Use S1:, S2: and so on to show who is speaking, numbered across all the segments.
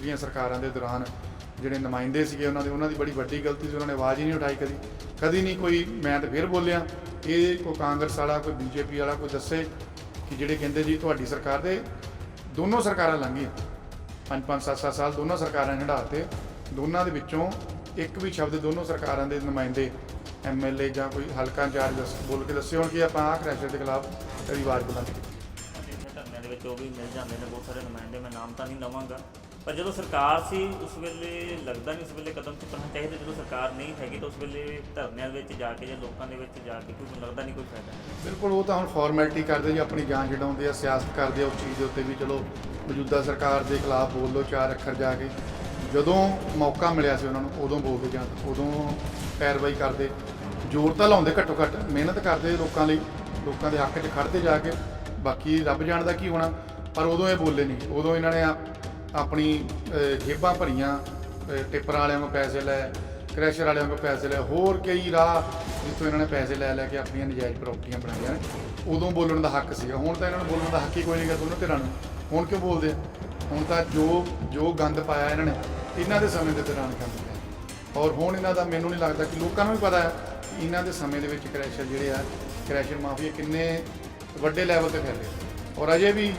S1: ਪਿਛਲੀਆਂ ਸਰਕਾਰਾਂ ਦੇ ਦੌਰਾਨ, ਜਿਹੜੇ ਨੁਮਾਇੰਦੇ ਸੀਗੇ ਉਹਨਾਂ ਦੇ, ਉਹਨਾਂ ਦੀ ਬੜੀ ਵੱਡੀ ਗਲਤੀ ਸੀ, ਉਹਨਾਂ ਨੇ ਆਵਾਜ਼ ਹੀ ਨਹੀਂ ਉਠਾਈ ਕਦੀ। ਕਦੀ ਨਹੀਂ ਕੋਈ ਮੈਂ ਤਾਂ ਫਿਰ ਬੋਲਿਆ, ਇਹ ਕੋਈ ਕਾਂਗਰਸ ਵਾਲਾ, ਕੋਈ ਬੀਜੇਪੀ ਵਾਲਾ ਕੋਈ ਦੱਸੇ ਕਿ ਜਿਹੜੇ ਕਹਿੰਦੇ ਜੀ ਤੁਹਾਡੀ ਸਰਕਾਰ ਦੇ ਦੋਨੋਂ ਸਰਕਾਰਾਂ ਲੰਘੀਆਂ। ਪੰਜ ਪੰਜ, ਸੱਤ ਸੱਤ ਸਾਲ ਦੋਨੋਂ ਸਰਕਾਰਾਂ ਨੇ ਹੰਢਾਤੇ, ਦੋਨਾਂ ਦੇ ਵਿੱਚੋਂ ਇੱਕ ਵੀ ਸ਼ਬਦ ਦੋਨੋਂ ਸਰਕਾਰਾਂ ਦੇ ਨੁਮਾਇੰਦੇ ਐਮਐਲਏ ਜਾਂ ਕੋਈ ਹਲਕਾ ਇੰਚਾਰਜ ਦੱਸ, ਬੋਲ ਕੇ ਦੱਸੇ ਹੋਣ ਕਿ ਆਪਾਂ ਆਹ ਕ੍ਰੈਸ਼ਰ ਦੇ ਖਿਲਾਫ ਤੇਰੀ ਆਵਾਜ਼ ਬੁਲੰਦ ਕੀਤੀ।
S2: ਜਿੰਨੇ ਦੇ ਵਿੱਚ ਉਹ ਵੀ ਮਿਲ ਜਾਂਦੇ ਨੇ, ਬਹੁਤ ਸਾਰੇ ਨੁਮਾਇੰਦੇ, ਮੈਂ ਨਾਮ ਤਾਂ ਨਹੀਂ ਲਵਾਂਗਾ। ਪਰ ਜਦੋਂ ਸਰਕਾਰ ਸੀ, ਉਸ ਵੇਲੇ ਲੱਗਦਾ ਨਹੀਂ ਉਸ ਵੇਲੇ ਕਦਮ ਚੁੱਕਣਾ ਚਾਹੀਦਾ। ਜਦੋਂ ਸਰਕਾਰ ਨਹੀਂ ਹੈਗੀ ਤਾਂ ਉਸ ਵੇਲੇ ਧਰਨਿਆਂ ਦੇ ਵਿੱਚ ਜਾ ਕੇ ਜਾਂ ਲੋਕਾਂ ਦੇ ਵਿੱਚ ਜਾ ਕੇ ਕੋਈ ਲੱਗਦਾ ਨਹੀਂ ਕੋਈ ਫਾਇਦਾ।
S1: ਬਿਲਕੁਲ, ਉਹ ਤਾਂ ਹੁਣ ਫਾਰਮੈਲਿਟੀ ਕਰਦੇ ਜੀ ਆਪਣੀ ਜਾਨ ਛਡਾਉਂਦੇ ਆ, ਸਿਆਸਤ ਕਰਦੇ ਆ, ਉਸ ਚੀਜ਼ ਦੇ ਉੱਤੇ ਵੀ ਚਲੋ, ਮੌਜੂਦਾ ਸਰਕਾਰ ਦੇ ਖਿਲਾਫ ਬੋਲ ਲਓ, ਚਾਰ ਅੱਖਰ ਜਾ ਕੇ। ਜਦੋਂ ਮੌਕਾ ਮਿਲਿਆ ਸੀ ਉਹਨਾਂ ਨੂੰ, ਉਦੋਂ ਬੋਲਦੇ ਜਾਂ ਉਦੋਂ ਪੈਰਵਾਈ ਕਰਦੇ। ਜ਼ੋਰ ਤਾਂ ਲਾਉਂਦੇ ਘੱਟੋ ਘੱਟ, ਮਿਹਨਤ ਕਰਦੇ ਲੋਕਾਂ ਲਈ, ਲੋਕਾਂ ਦੇ ਹੱਕ 'ਚ ਖੜਦੇ ਜਾ ਕੇ। ਬਾਕੀ ਰੱਬ ਜਾਣਦਾ ਕੀ ਹੋਣਾ, ਪਰ ਉਦੋਂ ਇਹ ਬੋਲੇ ਨਹੀਂ। ਉਦੋਂ ਇਹਨਾਂ ਨੇ ਆ- ਆਪਣੀ ਅਹ, ਜੇਬਾਂ ਭਰੀਆਂ ਅਹ, ਟਿੱਪਰ ਵਾਲਿਆਂ ਕੋਲ ਪੈਸੇ ਲੈ ਕ੍ਰੈਸ਼ਰ ਵਾਲਿਆਂ ਕੋਲ ਪੈਸੇ ਲੈ ਹੋਰ ਕਈ ਰਾਹ ਜਿੱਥੋਂ ਇਹਨਾਂ ਨੇ ਪੈਸੇ ਲੈ ਲੈ ਕੇ ਆਪਣੀਆਂ ਨਜਾਇਜ਼ ਪ੍ਰਾਪਰਟੀਆਂ ਬਣਾਈਆਂ ਨੇ। ਉਦੋਂ ਬੋਲਣ ਦਾ ਹੱਕ ਸੀਗਾ। ਹੁਣ ਤਾਂ ਇਹਨਾਂ ਨੂੰ ਬੋਲਣ ਦਾ ਹੱਕ ਹੀ ਕੋਈ ਨਹੀਂਗਾ ਦੋਨੋਂ ਧਿਰਾਂ ਨੂੰ। ਹੁਣ ਕਿਉਂ ਬੋਲਦੇ ਆ? ਹੁਣ ਤਾਂ ਜੋ ਜੋ ਗੰਦ ਪਾਇਆ ਇਹਨਾਂ ਨੇ ਇਹਨਾਂ ਦੇ ਸਮੇਂ ਦੇ ਦੌਰਾਨ ਗੰਦ ਪਾਇਆ। ਔਰ ਹੁਣ ਇਹਨਾਂ ਦਾ ਮੈਨੂੰ ਨਹੀਂ ਲੱਗਦਾ ਕਿ ਲੋਕਾਂ ਨੂੰ ਵੀ ਪਤਾ ਹੈ ਇਹਨਾਂ ਦੇ ਸਮੇਂ ਦੇ ਵਿੱਚ ਕ੍ਰੈਸ਼ਰ ਜਿਹੜੇ ਆ ਕ੍ਰੈਸ਼ਰ ਮਾਫੀਆ ਕਿੰਨੇ ਵੱਡੇ ਲੈਵਲ ਤੇ ਫੈਲੇ। ਆ। ਔਰ ਅਜੇ ਵੀ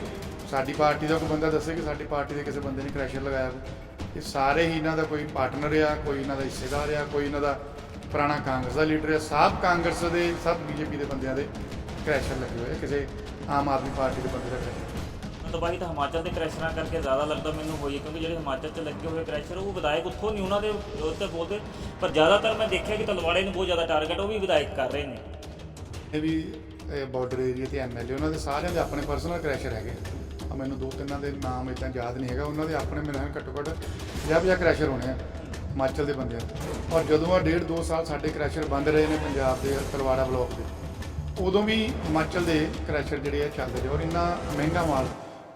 S1: ਸਾਡੀ ਪਾਰਟੀ ਦਾ ਕੋਈ ਬੰਦਾ ਦੱਸੇ ਕਿ ਸਾਡੀ ਪਾਰਟੀ ਦੇ ਕਿਸੇ ਬੰਦੇ ਨੇ ਕ੍ਰੈਸ਼ਰ ਲਗਾਇਆ ਹੋਵੇ। ਇਹ ਸਾਰੇ ਹੀ ਇਹਨਾਂ ਦਾ ਕੋਈ ਪਾਰਟਨਰ ਆ ਕੋਈ ਇਹਨਾਂ ਦਾ ਹਿੱਸੇਦਾਰ ਆ ਕੋਈ ਇਹਨਾਂ ਦਾ ਪੁਰਾਣਾ ਕਾਂਗਰਸ ਦਾ ਲੀਡਰ ਆ। ਸਭ ਕਾਂਗਰਸ ਦੇ ਸਭ ਬੀਜੇਪੀ ਦੇ ਬੰਦਿਆਂ ਦੇ ਕ੍ਰੈਸ਼ਰ ਲੱਗੇ ਹੋਏ ਆ, ਕਿਸੇ ਆਮ ਆਦਮੀ ਪਾਰਟੀ ਦੇ ਬੰਦੇ ਦਾ ਕ੍ਰੈਸ਼ਰ
S2: ਤਬਾਹੀ ਤਾਂ ਹਿਮਾਚਲ ਦੇ ਕ੍ਰੈਸ਼ਰਾਂ ਕਰਕੇ ਜ਼ਿਆਦਾ ਲੱਗਦਾ ਮੈਨੂੰ ਹੋਈ ਕਿਉਂਕਿ ਜਿਹੜੇ ਹਿਮਾਚਲ 'ਚ ਲੱਗੇ ਹੋਏ ਕ੍ਰੈਸ਼ਰ ਉਹ ਵਿਧਾਇਕ ਉੱਥੋਂ ਨਹੀਂ ਉਹਨਾਂ ਦੇ ਉੱਤੇ ਬੋਲਦੇ। ਪਰ ਜ਼ਿਆਦਾਤਰ ਮੈਂ ਦੇਖਿਆ ਕਿ ਤਲਵਾੜੇ ਨੂੰ ਬਹੁਤ ਜ਼ਿਆਦਾ ਟਾਰਗੇਟ ਉਹ ਵੀ ਵਿਧਾਇਕ ਕਰ ਰਹੇ ਨੇ।
S1: ਇਹ ਵੀ ਬਾਰਡਰ ਏਰੀਆ ਤੇ ਐਮਐਲਏ ਉਹਨਾਂ ਦੇ ਸਾਰਿਆਂ ਦੇ ਆਪਣੇ ਪਰਸਨਲ ਕ੍ਰੈਸ਼ਰ ਹੈਗੇ ਆ ਮੈਨੂੰ ਦੋ ਤਿੰਨਾਂ ਦੇ ਨਾਮ ਇਦਾਂ ਯਾਦ ਨਹੀਂ ਹੈਗਾ, ਉਹਨਾਂ ਦੇ ਆਪਣੇ ਮੇਰੇ ਘੱਟੋ ਘੱਟ 50 50 ਕ੍ਰੈਸ਼ਰ ਹੋਣੇ ਆ, ਹਿਮਾਚਲ ਦੇ ਬੰਦਿਆਂ ਔਰ ਜਦੋਂ ਆ ਡੇਢ ਦੋ ਸਾਲ ਸਾਡੇ ਕ੍ਰੈਸ਼ਰ ਬੰਦ ਰਹੇ ਨੇ ਪੰਜਾਬ ਦੇ ਤਲਵਾੜਾ ਬਲਾਕ ਦੇ, ਉਦੋਂ ਵੀ ਹਿਮਾਚਲ ਦੇ ਕ੍ਰੈਸ਼ਰ ਜਿਹੜੇ ਆ ਚੱਲਦੇ ਰਹੇ। ਔਰ ਇੰਨਾ ਮਹਿੰਗਾ ਮਾਲ,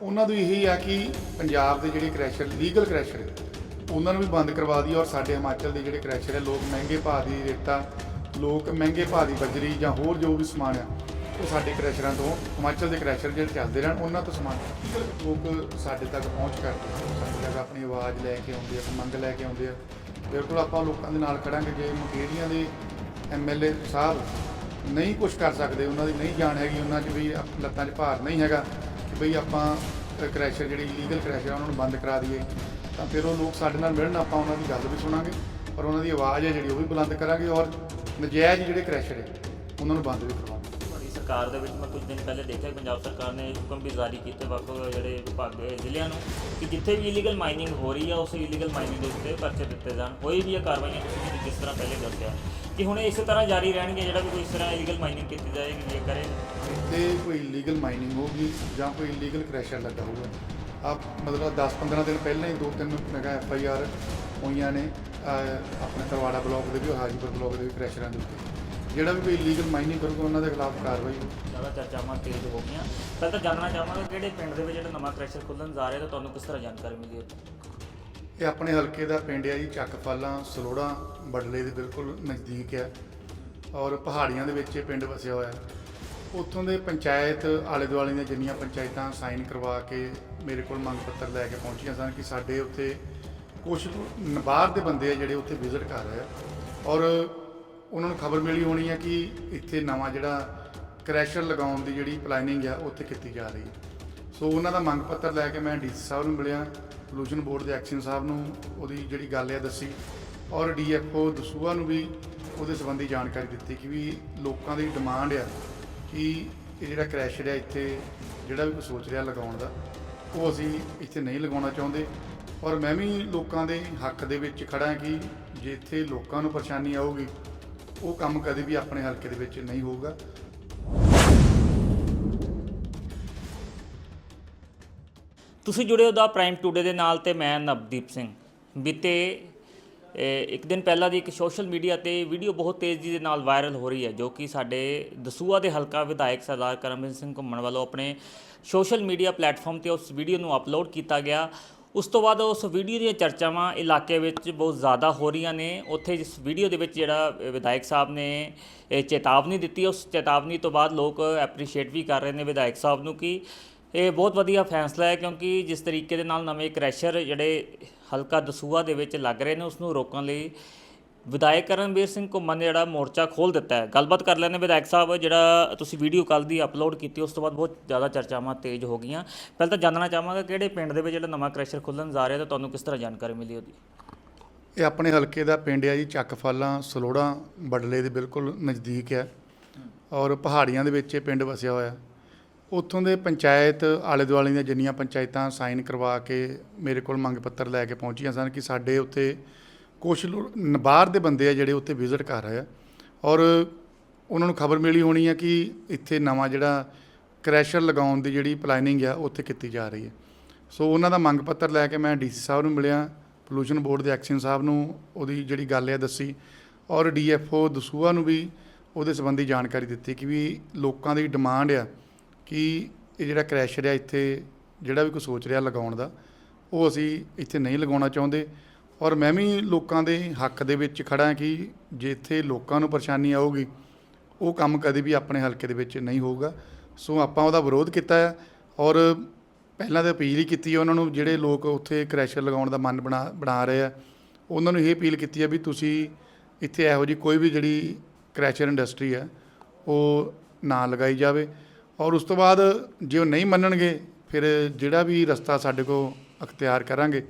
S1: ਉਹਨਾਂ ਨੂੰ ਇਹੀ ਆ ਕਿ ਪੰਜਾਬ ਦੇ ਜਿਹੜੇ ਕ੍ਰੈਸ਼ਰ ਲੀਗਲ ਕ੍ਰੈਸ਼ਰ ਉਹਨਾਂ ਨੂੰ ਵੀ ਬੰਦ ਕਰਵਾ ਦਈਏ। ਔਰ ਸਾਡੇ ਹਿਮਾਚਲ ਦੇ ਜਿਹੜੇ ਕ੍ਰੈਸ਼ਰ ਹੈ ਲੋਕ ਮਹਿੰਗੇ ਭਾਅ ਦੀ ਰੇਤਾ, ਲੋਕ ਮਹਿੰਗੇ ਭਾਅ ਦੀ ਬਜਰੀ ਜਾਂ ਹੋਰ ਜੋ ਵੀ ਸਮਾਨ ਆ ਉਹ ਸਾਡੇ ਕ੍ਰੈਸ਼ਰਾਂ ਤੋਂ, ਹਿਮਾਚਲ ਦੇ ਕ੍ਰੈਸ਼ਰ ਜਿਹੜੇ ਚੱਲਦੇ ਰਹਿਣ, ਉਹਨਾਂ ਤੋਂ ਸਮਾਨ ਲੋਕ ਸਾਡੇ ਤੱਕ ਪਹੁੰਚ ਕਰਦੇ ਸਾਡੇ ਤੱਕ ਆਪਣੀ ਆਵਾਜ਼ ਲੈ ਕੇ ਆਉਂਦੇ ਆ ਮੰਗ ਲੈ ਕੇ ਆਉਂਦੇ ਆ। ਬਿਲਕੁਲ ਆਪਾਂ ਲੋਕਾਂ ਦੇ ਨਾਲ ਖੜਾਂਗੇ, ਜੇ ਮੁਕੇਰੀਆਂ ਦੇ ਐਮਐਲਏ ਸਾਹਿਬ ਨਹੀਂ ਕੁਝ ਕਰ ਸਕਦੇ, ਉਹਨਾਂ ਦੀ ਨਹੀਂ ਜਾਣ ਹੈਗੀ, ਉਹਨਾਂ 'ਚ ਵੀ ਲੱਤਾਂ 'ਚ ਭਾਰ ਨਹੀਂ ਹੈਗਾ ਕਿ ਬਈ ਆਪਾਂ ਕ੍ਰੈਸ਼ਰ ਜਿਹੜੀ ਇਲੀਗਲ ਕ੍ਰੈਸ਼ਰ ਆ, ਉਹਨਾਂ ਨੂੰ ਬੰਦ ਕਰਾ ਦਈਏ। ਤਾਂ ਫਿਰ ਉਹ ਲੋਕ ਸਾਡੇ ਨਾਲ ਮਿਲਣ, ਆਪਾਂ ਉਹਨਾਂ ਦੀ ਗੱਲ ਵੀ ਸੁਣਾਂਗੇ, ਔਰ ਉਹਨਾਂ ਦੀ ਆਵਾਜ਼ ਹੈ ਜਿਹੜੀ, ਉਹ ਵੀ ਬੁਲੰਦ ਕਰਾਂਗੇ, ਔਰ ਨਜਾਇਜ਼ ਜਿਹੜੇ ਕ੍ਰੈਸ਼ਰ ਹੈ, ਉਹਨਾਂ ਨੂੰ ਬੰਦ ਵੀ ਕਰਵਾਵਾਂਗੇ।
S2: ਸਰਕਾਰ ਦੇ ਵਿੱਚ ਮੈਂ ਕੁਝ ਦਿਨ ਪਹਿਲੇ ਦੇਖਿਆ ਪੰਜਾਬ ਸਰਕਾਰ ਨੇ ਹੁਕਮ ਵੀ ਜਾਰੀ ਕੀਤੇ ਵੱਖ ਵੱਖ ਜਿਹੜੇ ਵਿਭਾਗ ਦੇ ਜ਼ਿਲ੍ਹਿਆਂ ਨੂੰ ਕਿ ਜਿੱਥੇ ਵੀ ਇਲੀਗਲ ਮਾਈਨਿੰਗ ਹੋ ਰਹੀ ਆ, ਉਸ ਇਲੀਗਲ ਮਾਈਨਿੰਗ ਦੇ ਉੱਤੇ ਪਰਚੇ ਦਿੱਤੇ ਜਾਣ। ਕੋਈ ਵੀ ਇਹ ਕਾਰਵਾਈਆਂ ਤੁਸੀਂ ਜਿਸ ਤਰ੍ਹਾਂ ਪਹਿਲੇ ਦੱਸਿਆ ਕਿ ਹੁਣ ਇਸੇ ਤਰ੍ਹਾਂ ਜਾਰੀ ਰਹਿਣਗੇ, ਜਿਹੜਾ ਵੀ ਕੋਈ ਇਸ ਤਰ੍ਹਾਂ ਇਲੀਗਲ ਮਾਈਨਿੰਗ ਕੀਤੀ ਜਾਏਗੀ ਜੇ ਕਰੇ।
S1: ਤੇ ਕੋਈ ਇਲੀਗਲ ਮਾਈਨਿੰਗ ਹੋਊਗੀ ਜਾਂ ਕੋਈ ਇਲੀਗਲ ਕ੍ਰੈਸ਼ਰ ਲੱਗਾ ਹੋਊਗਾ। ਆਪ ਮਤਲਬ 10-15 ਦਿਨ ਪਹਿਲਾਂ ਹੀ ਦੋ ਤਿੰਨ ਮੈਗਾ ਐਫ ਆਈ ਆਰ ਹੋਈਆਂ ਨੇ ਆਪਣੇ ਤਰਵਾੜਾ ਬਲਾਕ ਦੇ ਵੀ ਹਾਜੀਪੁਰ ਬਲਾਕ ਦੇ ਵੀ ਕ੍ਰੈਸ਼ਰਾਂ ਦੇ ਉੱਤੇ। ਜਿਹੜਾ ਵੀ ਕੋਈ ਇਲੀਗਲ ਮਾਈਨਿੰਗ ਕਰੂਗਾ ਉਹਨਾਂ ਦੇ ਖਿਲਾਫ ਕਾਰਵਾਈ ਹੋਊਗੀ
S2: ਜ਼ਿਆਦਾ ਚਰਚਾਵਾਂ ਤੇਜ਼ ਹੋ ਗਈਆਂ। ਪਹਿਲਾਂ ਤਾਂ ਜਾਣਨਾ ਚਾਹਾਂਗਾ ਕਿਹੜੇ ਪਿੰਡ ਦੇ ਵਿੱਚ ਜਿਹੜਾ ਨਵਾਂ ਕ੍ਰੈਸ਼ਰ ਖੁੱਲ੍ਹਣ ਜਾ ਰਿਹਾ ਤਾਂ ਤੁਹਾਨੂੰ ਕਿਸ ਤਰ੍ਹਾਂ ਜਾਣਕਾਰੀ ਮਿਲੀ ਹੈ
S1: ਇਹ ਆਪਣੇ ਹਲਕੇ ਦਾ ਪਿੰਡ ਹੈ ਜੀ ਚੱਕਫਾਲਾ ਸਲੋੜਾ ਬਡਲੇ ਦੇ ਬਿਲਕੁਲ ਨਜ਼ਦੀਕ ਹੈ ਔਰ ਪਹਾੜੀਆਂ ਦੇ ਵਿੱਚ ਇਹ ਪਿੰਡ ਵਸਿਆ ਹੋਇਆ। ਹੈ ਉੱਥੋਂ ਦੇ ਪੰਚਾਇਤ ਆਲੇ ਦੁਆਲੇ ਦੀਆਂ ਜਿੰਨੀਆਂ ਪੰਚਾਇਤਾਂ ਸਾਈਨ ਕਰਵਾ ਕੇ ਮੇਰੇ ਕੋਲ ਮੰਗ ਪੱਤਰ ਲੈ ਕੇ ਪਹੁੰਚੀਆਂ ਸਨ ਕਿ ਸਾਡੇ ਉੱਥੇ ਕੁਝ ਬਾਹਰ ਦੇ ਬੰਦੇ ਆ ਜਿਹੜੇ ਉੱਥੇ ਵਿਜ਼ਿਟ ਕਰ ਰਹੇ ਆ। ਔਰ ਉਹਨਾਂ ਨੂੰ ਖਬਰ ਮਿਲੀ ਹੋਣੀ ਹੈ ਕਿ ਇੱਥੇ ਨਵਾਂ ਜਿਹੜਾ ਕ੍ਰੈਸ਼ਰ ਲਗਾਉਣ ਦੀ ਜਿਹੜੀ ਪਲੈਨਿੰਗ ਆ, ਉੱਥੇ ਕੀਤੀ ਜਾ ਰਹੀ ਹੈ। ਸੋ ਉਹਨਾਂ ਦਾ ਮੰਗ ਪੱਤਰ ਲੈ ਕੇ ਮੈਂ ਡੀਸੀ ਸਾਹਿਬ ਨੂੰ ਮਿਲਿਆ ਪੋਲੂਸ਼ਨ ਬੋਰਡ ਦੇ ਐਕਸ਼ਨ ਸਾਹਿਬ ਨੂੰ ਉਹਦੀ ਜਿਹੜੀ ਗੱਲ ਹੈ ਦੱਸੀ, ਔਰ ਡੀਐਫਓ ਦਸੂਆ ਨੂੰ ਵੀ ਉਹਦੇ ਸੰਬੰਧੀ ਜਾਣਕਾਰੀ ਦਿੱਤੀ ਕਿ ਵੀ ਲੋਕਾਂ ਦੀ ਡਿਮਾਂਡ ਆ ਕਿ ਇਹ ਜਿਹੜਾ ਕ੍ਰੈਸ਼ਰ ਹੈ ਇੱਥੇ ਜਿਹੜਾ ਵੀ ਕੋਈ ਸੋਚ ਰਿਹਾ ਲਗਾਉਣ ਦਾ, ਉਹ ਅਸੀਂ ਇੱਥੇ ਨਹੀਂ ਲਗਾਉਣਾ ਚਾਹੁੰਦੇ। ਔਰ ਮੈਂ ਵੀ ਲੋਕਾਂ ਦੇ ਹੱਕ ਦੇ ਵਿੱਚ ਖੜਾ ਕਿ ਜੇ ਇੱਥੇ ਲੋਕਾਂ ਨੂੰ ਪਰੇਸ਼ਾਨੀ ਆਊਗੀ ਉਹ ਕੰਮ ਕਦੇ ਵੀ ਆਪਣੇ ਹਲਕੇ ਦੇ ਵਿੱਚ ਨਹੀਂ ਹੋਊਗਾ।
S2: ਤੁਸੀਂ ਜੁੜੇ ਹੋ ਦਾ ਪ੍ਰਾਈਮ ਟੂਡੇ ਦੇ ਨਾਲ ਤੇ ਮੈਂ ਨਵਦੀਪ ਸਿੰਘ। ਬੀਤੇ ਇੱਕ ਦਿਨ ਪਹਿਲਾਂ ਦੀ ਇੱਕ ਸੋਸ਼ਲ ਮੀਡੀਆ ਤੇ ਵੀਡੀਓ ਬਹੁਤ ਤੇਜ਼ੀ ਦੇ ਨਾਲ ਵਾਇਰਲ ਹੋ ਰਹੀ ਹੈ, ਜੋ ਕਿ ਸਾਡੇ ਦਸੂਆ ਦੇ ਹਲਕਾ ਵਿਧਾਇਕ ਸਰਦਾਰ ਕਰਮਜੀਤ ਸਿੰਘ ਘੁੰਮਣ ਵੱਲੋਂ ਆਪਣੇ ਸੋਸ਼ਲ ਮੀਡੀਆ ਪਲੇਟਫਾਰਮ ਤੇ ਉਸ ਵੀਡੀਓ ਨੂੰ ਅਪਲੋਡ ਕੀਤਾ ਗਿਆ। ਉਸ ਤੋਂ ਬਾਅਦ ਉਸ ਵੀਡੀਓ ਦੀਆਂ ਚਰਚਾਵਾਂ ਇਲਾਕੇ ਵਿੱਚ ਬਹੁਤ ਜ਼ਿਆਦਾ ਹੋ ਰਹੀਆਂ ਨੇ। ਉੱਥੇ ਜਿਸ ਵੀਡੀਓ ਦੇ ਵਿੱਚ ਜਿਹੜਾ ਵਿਧਾਇਕ ਸਾਹਿਬ ਨੇ ਇਹ ਚੇਤਾਵਨੀ ਦਿੱਤੀ, ਉਸ ਚੇਤਾਵਨੀ ਤੋਂ ਬਾਅਦ ਲੋਕ ਐਪਰੀਸ਼ੀਏਟ ਵੀ ਕਰ ਰਹੇ ਨੇ ਵਿਧਾਇਕ ਸਾਹਿਬ ਨੂੰ ਕਿ ਇਹ ਬਹੁਤ ਵਧੀਆ ਫੈਸਲਾ ਹੈ ਕਿਉਂਕਿ ਜਿਸ ਤਰੀਕੇ ਦੇ ਨਾਲ ਨਵੇਂ ਕ੍ਰੈਸ਼ਰ ਜਿਹੜੇ ਹਲਕਾ ਦਸੂਆ ਦੇ ਵਿੱਚ ਲੱਗ ਰਹੇ ਨੇ, ਉਸ ਨੂੰ ਰੋਕਣ ਲਈ ਵਿਧਾਇਕ ਕਰਨਵੀਰ ਸਿੰਘ ਘੁੰਮਣ ਨੇ ਜਿਹੜਾ ਮੋਰਚਾ ਖੋਲ ਦਿੱਤਾ ਹੈ। ਗੱਲਬਾਤ ਕਰ ਲੈਣੇ ਵਿਧਾਇਕ ਸਾਹਿਬ, ਜਿਹੜਾ ਤੁਸੀਂ ਵੀਡੀਓ ਕੱਲ ਦੀ ਅਪਲੋਡ ਕੀਤੀ, ਉਸ ਤੋਂ ਬਾਅਦ ਬਹੁਤ ਜ਼ਿਆਦਾ ਚਰਚਾਵਾਂ ਤੇਜ਼ ਹੋ ਗਈਆਂ। ਪਹਿਲਾਂ ਤਾਂ ਜਾਣਨਾ ਚਾਹਾਂਗਾ ਕਿਹੜੇ ਪਿੰਡ ਦੇ ਵਿੱਚ ਜਿਹੜਾ ਨਵਾਂ ਕ੍ਰੈਸ਼ਰ ਖੁੱਲਣ ਜਾ ਰਿਹਾ ਤਾਂ ਤੁਹਾਨੂੰ ਕਿਸ ਤਰ੍ਹਾਂ ਜਾਣਕਾਰੀ ਮਿਲੀ ਉਹਦੀ?
S1: ਇਹ ਆਪਣੇ ਹਲਕੇ ਦਾ ਪਿੰਡ ਹੈ ਜੀ, ਚੱਕਫਾਲਾਂ, ਸਲੋੜਾ, ਬਡਲੇ ਦੇ ਬਿਲਕੁਲ ਨਜ਼ਦੀਕ ਹੈ। ਔਰ ਪਹਾੜੀਆਂ ਦੇ ਵਿੱਚ ਇਹ ਪਿੰਡ ਵਸਿਆ ਹੋਇਆ। ਉੱਥੋਂ ਦੇ ਪੰਚਾਇਤ ਆਲੇ ਦੁਆਲੇ ਦੀਆਂ ਜਿੰਨੀਆਂ ਪੰਚਾਇਤਾਂ ਸਾਈਨ ਕਰਵਾ ਕੇ ਮੇਰੇ ਕੋਲ ਮੰਗ ਪੱਤਰ ਲੈ ਕੇ ਪਹੁੰਚੀਆਂ ਸਨ ਕਿ ਸਾਡੇ ਉੱਤੇ ਕੁਝ ਬਾਹਰ ਦੇ ਬੰਦੇ ਆ ਜਿਹੜੇ ਉੱਥੇ ਵਿਜ਼ਿਟ ਕਰ ਰਹੇ ਆ ਔਰ ਉਹਨਾਂ ਨੂੰ ਖਬਰ ਮਿਲੀ ਹੋਣੀ ਹੈ ਕਿ ਇੱਥੇ ਨਵਾਂ ਜਿਹੜਾ ਕ੍ਰੈਸ਼ਰ ਲਗਾਉਣ ਦੀ ਜਿਹੜੀ ਪਲਾਨਿੰਗ ਆ, ਉੱਥੇ ਕੀਤੀ ਜਾ ਰਹੀ ਹੈ ਸੋ ਉਹਨਾਂ ਦਾ ਮੰਗ ਪੱਤਰ ਲੈ ਕੇ ਮੈਂ ਡੀਸੀ ਸਾਹਿਬ ਨੂੰ ਮਿਲਿਆ ਪੋਲੂਸ਼ਨ ਬੋਰਡ ਦੇ ਐਕਸ਼ਨ ਸਾਹਿਬ ਨੂੰ ਉਹਦੀ ਜਿਹੜੀ ਗੱਲ ਹੈ ਦੱਸੀ ਔਰ ਡੀਐਫਓ ਦਸੂਆ ਨੂੰ ਵੀ ਉਹਦੇ ਸੰਬੰਧੀ ਜਾਣਕਾਰੀ ਦਿੱਤੀ ਕਿ ਵੀ ਲੋਕਾਂ ਦੀ ਡਿਮਾਂਡ ਆ ਕਿ ਇਹ ਜਿਹੜਾ ਕ੍ਰੈਸ਼ਰ ਆ ਇੱਥੇ ਜਿਹੜਾ ਵੀ ਕੋਈ ਸੋਚ ਰਿਹਾ ਲਗਾਉਣ ਦਾ, ਉਹ ਅਸੀਂ ਇੱਥੇ ਨਹੀਂ ਲਗਾਉਣਾ ਚਾਹੁੰਦੇ। ਔਰ ਮੈਂ ਵੀ ਲੋਕਾਂ ਦੇ ਹੱਕ ਦੇ ਵਿੱਚ ਖੜਾ ਕਿ ਜੇ ਇੱਥੇ ਲੋਕਾਂ ਨੂੰ ਪਰੇਸ਼ਾਨੀ ਆਊਗੀ, ਉਹ ਕੰਮ ਕਦੇ ਵੀ ਆਪਣੇ ਹਲਕੇ ਦੇ ਵਿੱਚ ਨਹੀਂ ਹੋਊਗਾ। ਸੋ ਆਪਾਂ ਉਹਦਾ ਵਿਰੋਧ ਕੀਤਾ ਹੈ ਔਰ ਪਹਿਲਾਂ ਤਾਂ ਅਪੀਲ ਹੀ ਕੀਤੀ ਹੈ ਉਹਨਾਂ ਨੂੰ, ਜਿਹੜੇ ਲੋਕ ਉੱਥੇ ਕ੍ਰੈਸ਼ਰ ਲਗਾਉਣ ਦਾ ਮਨ ਬਣਾ ਬਣਾ ਰਹੇ ਆ, ਉਹਨਾਂ ਨੂੰ ਇਹ ਅਪੀਲ ਕੀਤੀ ਹੈ ਵੀ ਤੁਸੀਂ ਇੱਥੇ ਇਹੋ ਜਿਹੀ ਕੋਈ ਵੀ ਜਿਹੜੀ ਕ੍ਰੈਸ਼ਰ ਇੰਡਸਟਰੀ ਹੈ ਉਹ ਨਾ ਲਗਾਈ ਜਾਵੇ। ਔਰ ਉਸ ਤੋਂ ਬਾਅਦ ਜੇ ਉਹ ਨਹੀਂ ਮੰਨਣਗੇ, ਫਿਰ ਜਿਹੜਾ ਵੀ ਰਸਤਾ ਸਾਡੇ ਕੋਲ ਅਖਤਿਆਰ ਕਰਾਂਗੇ।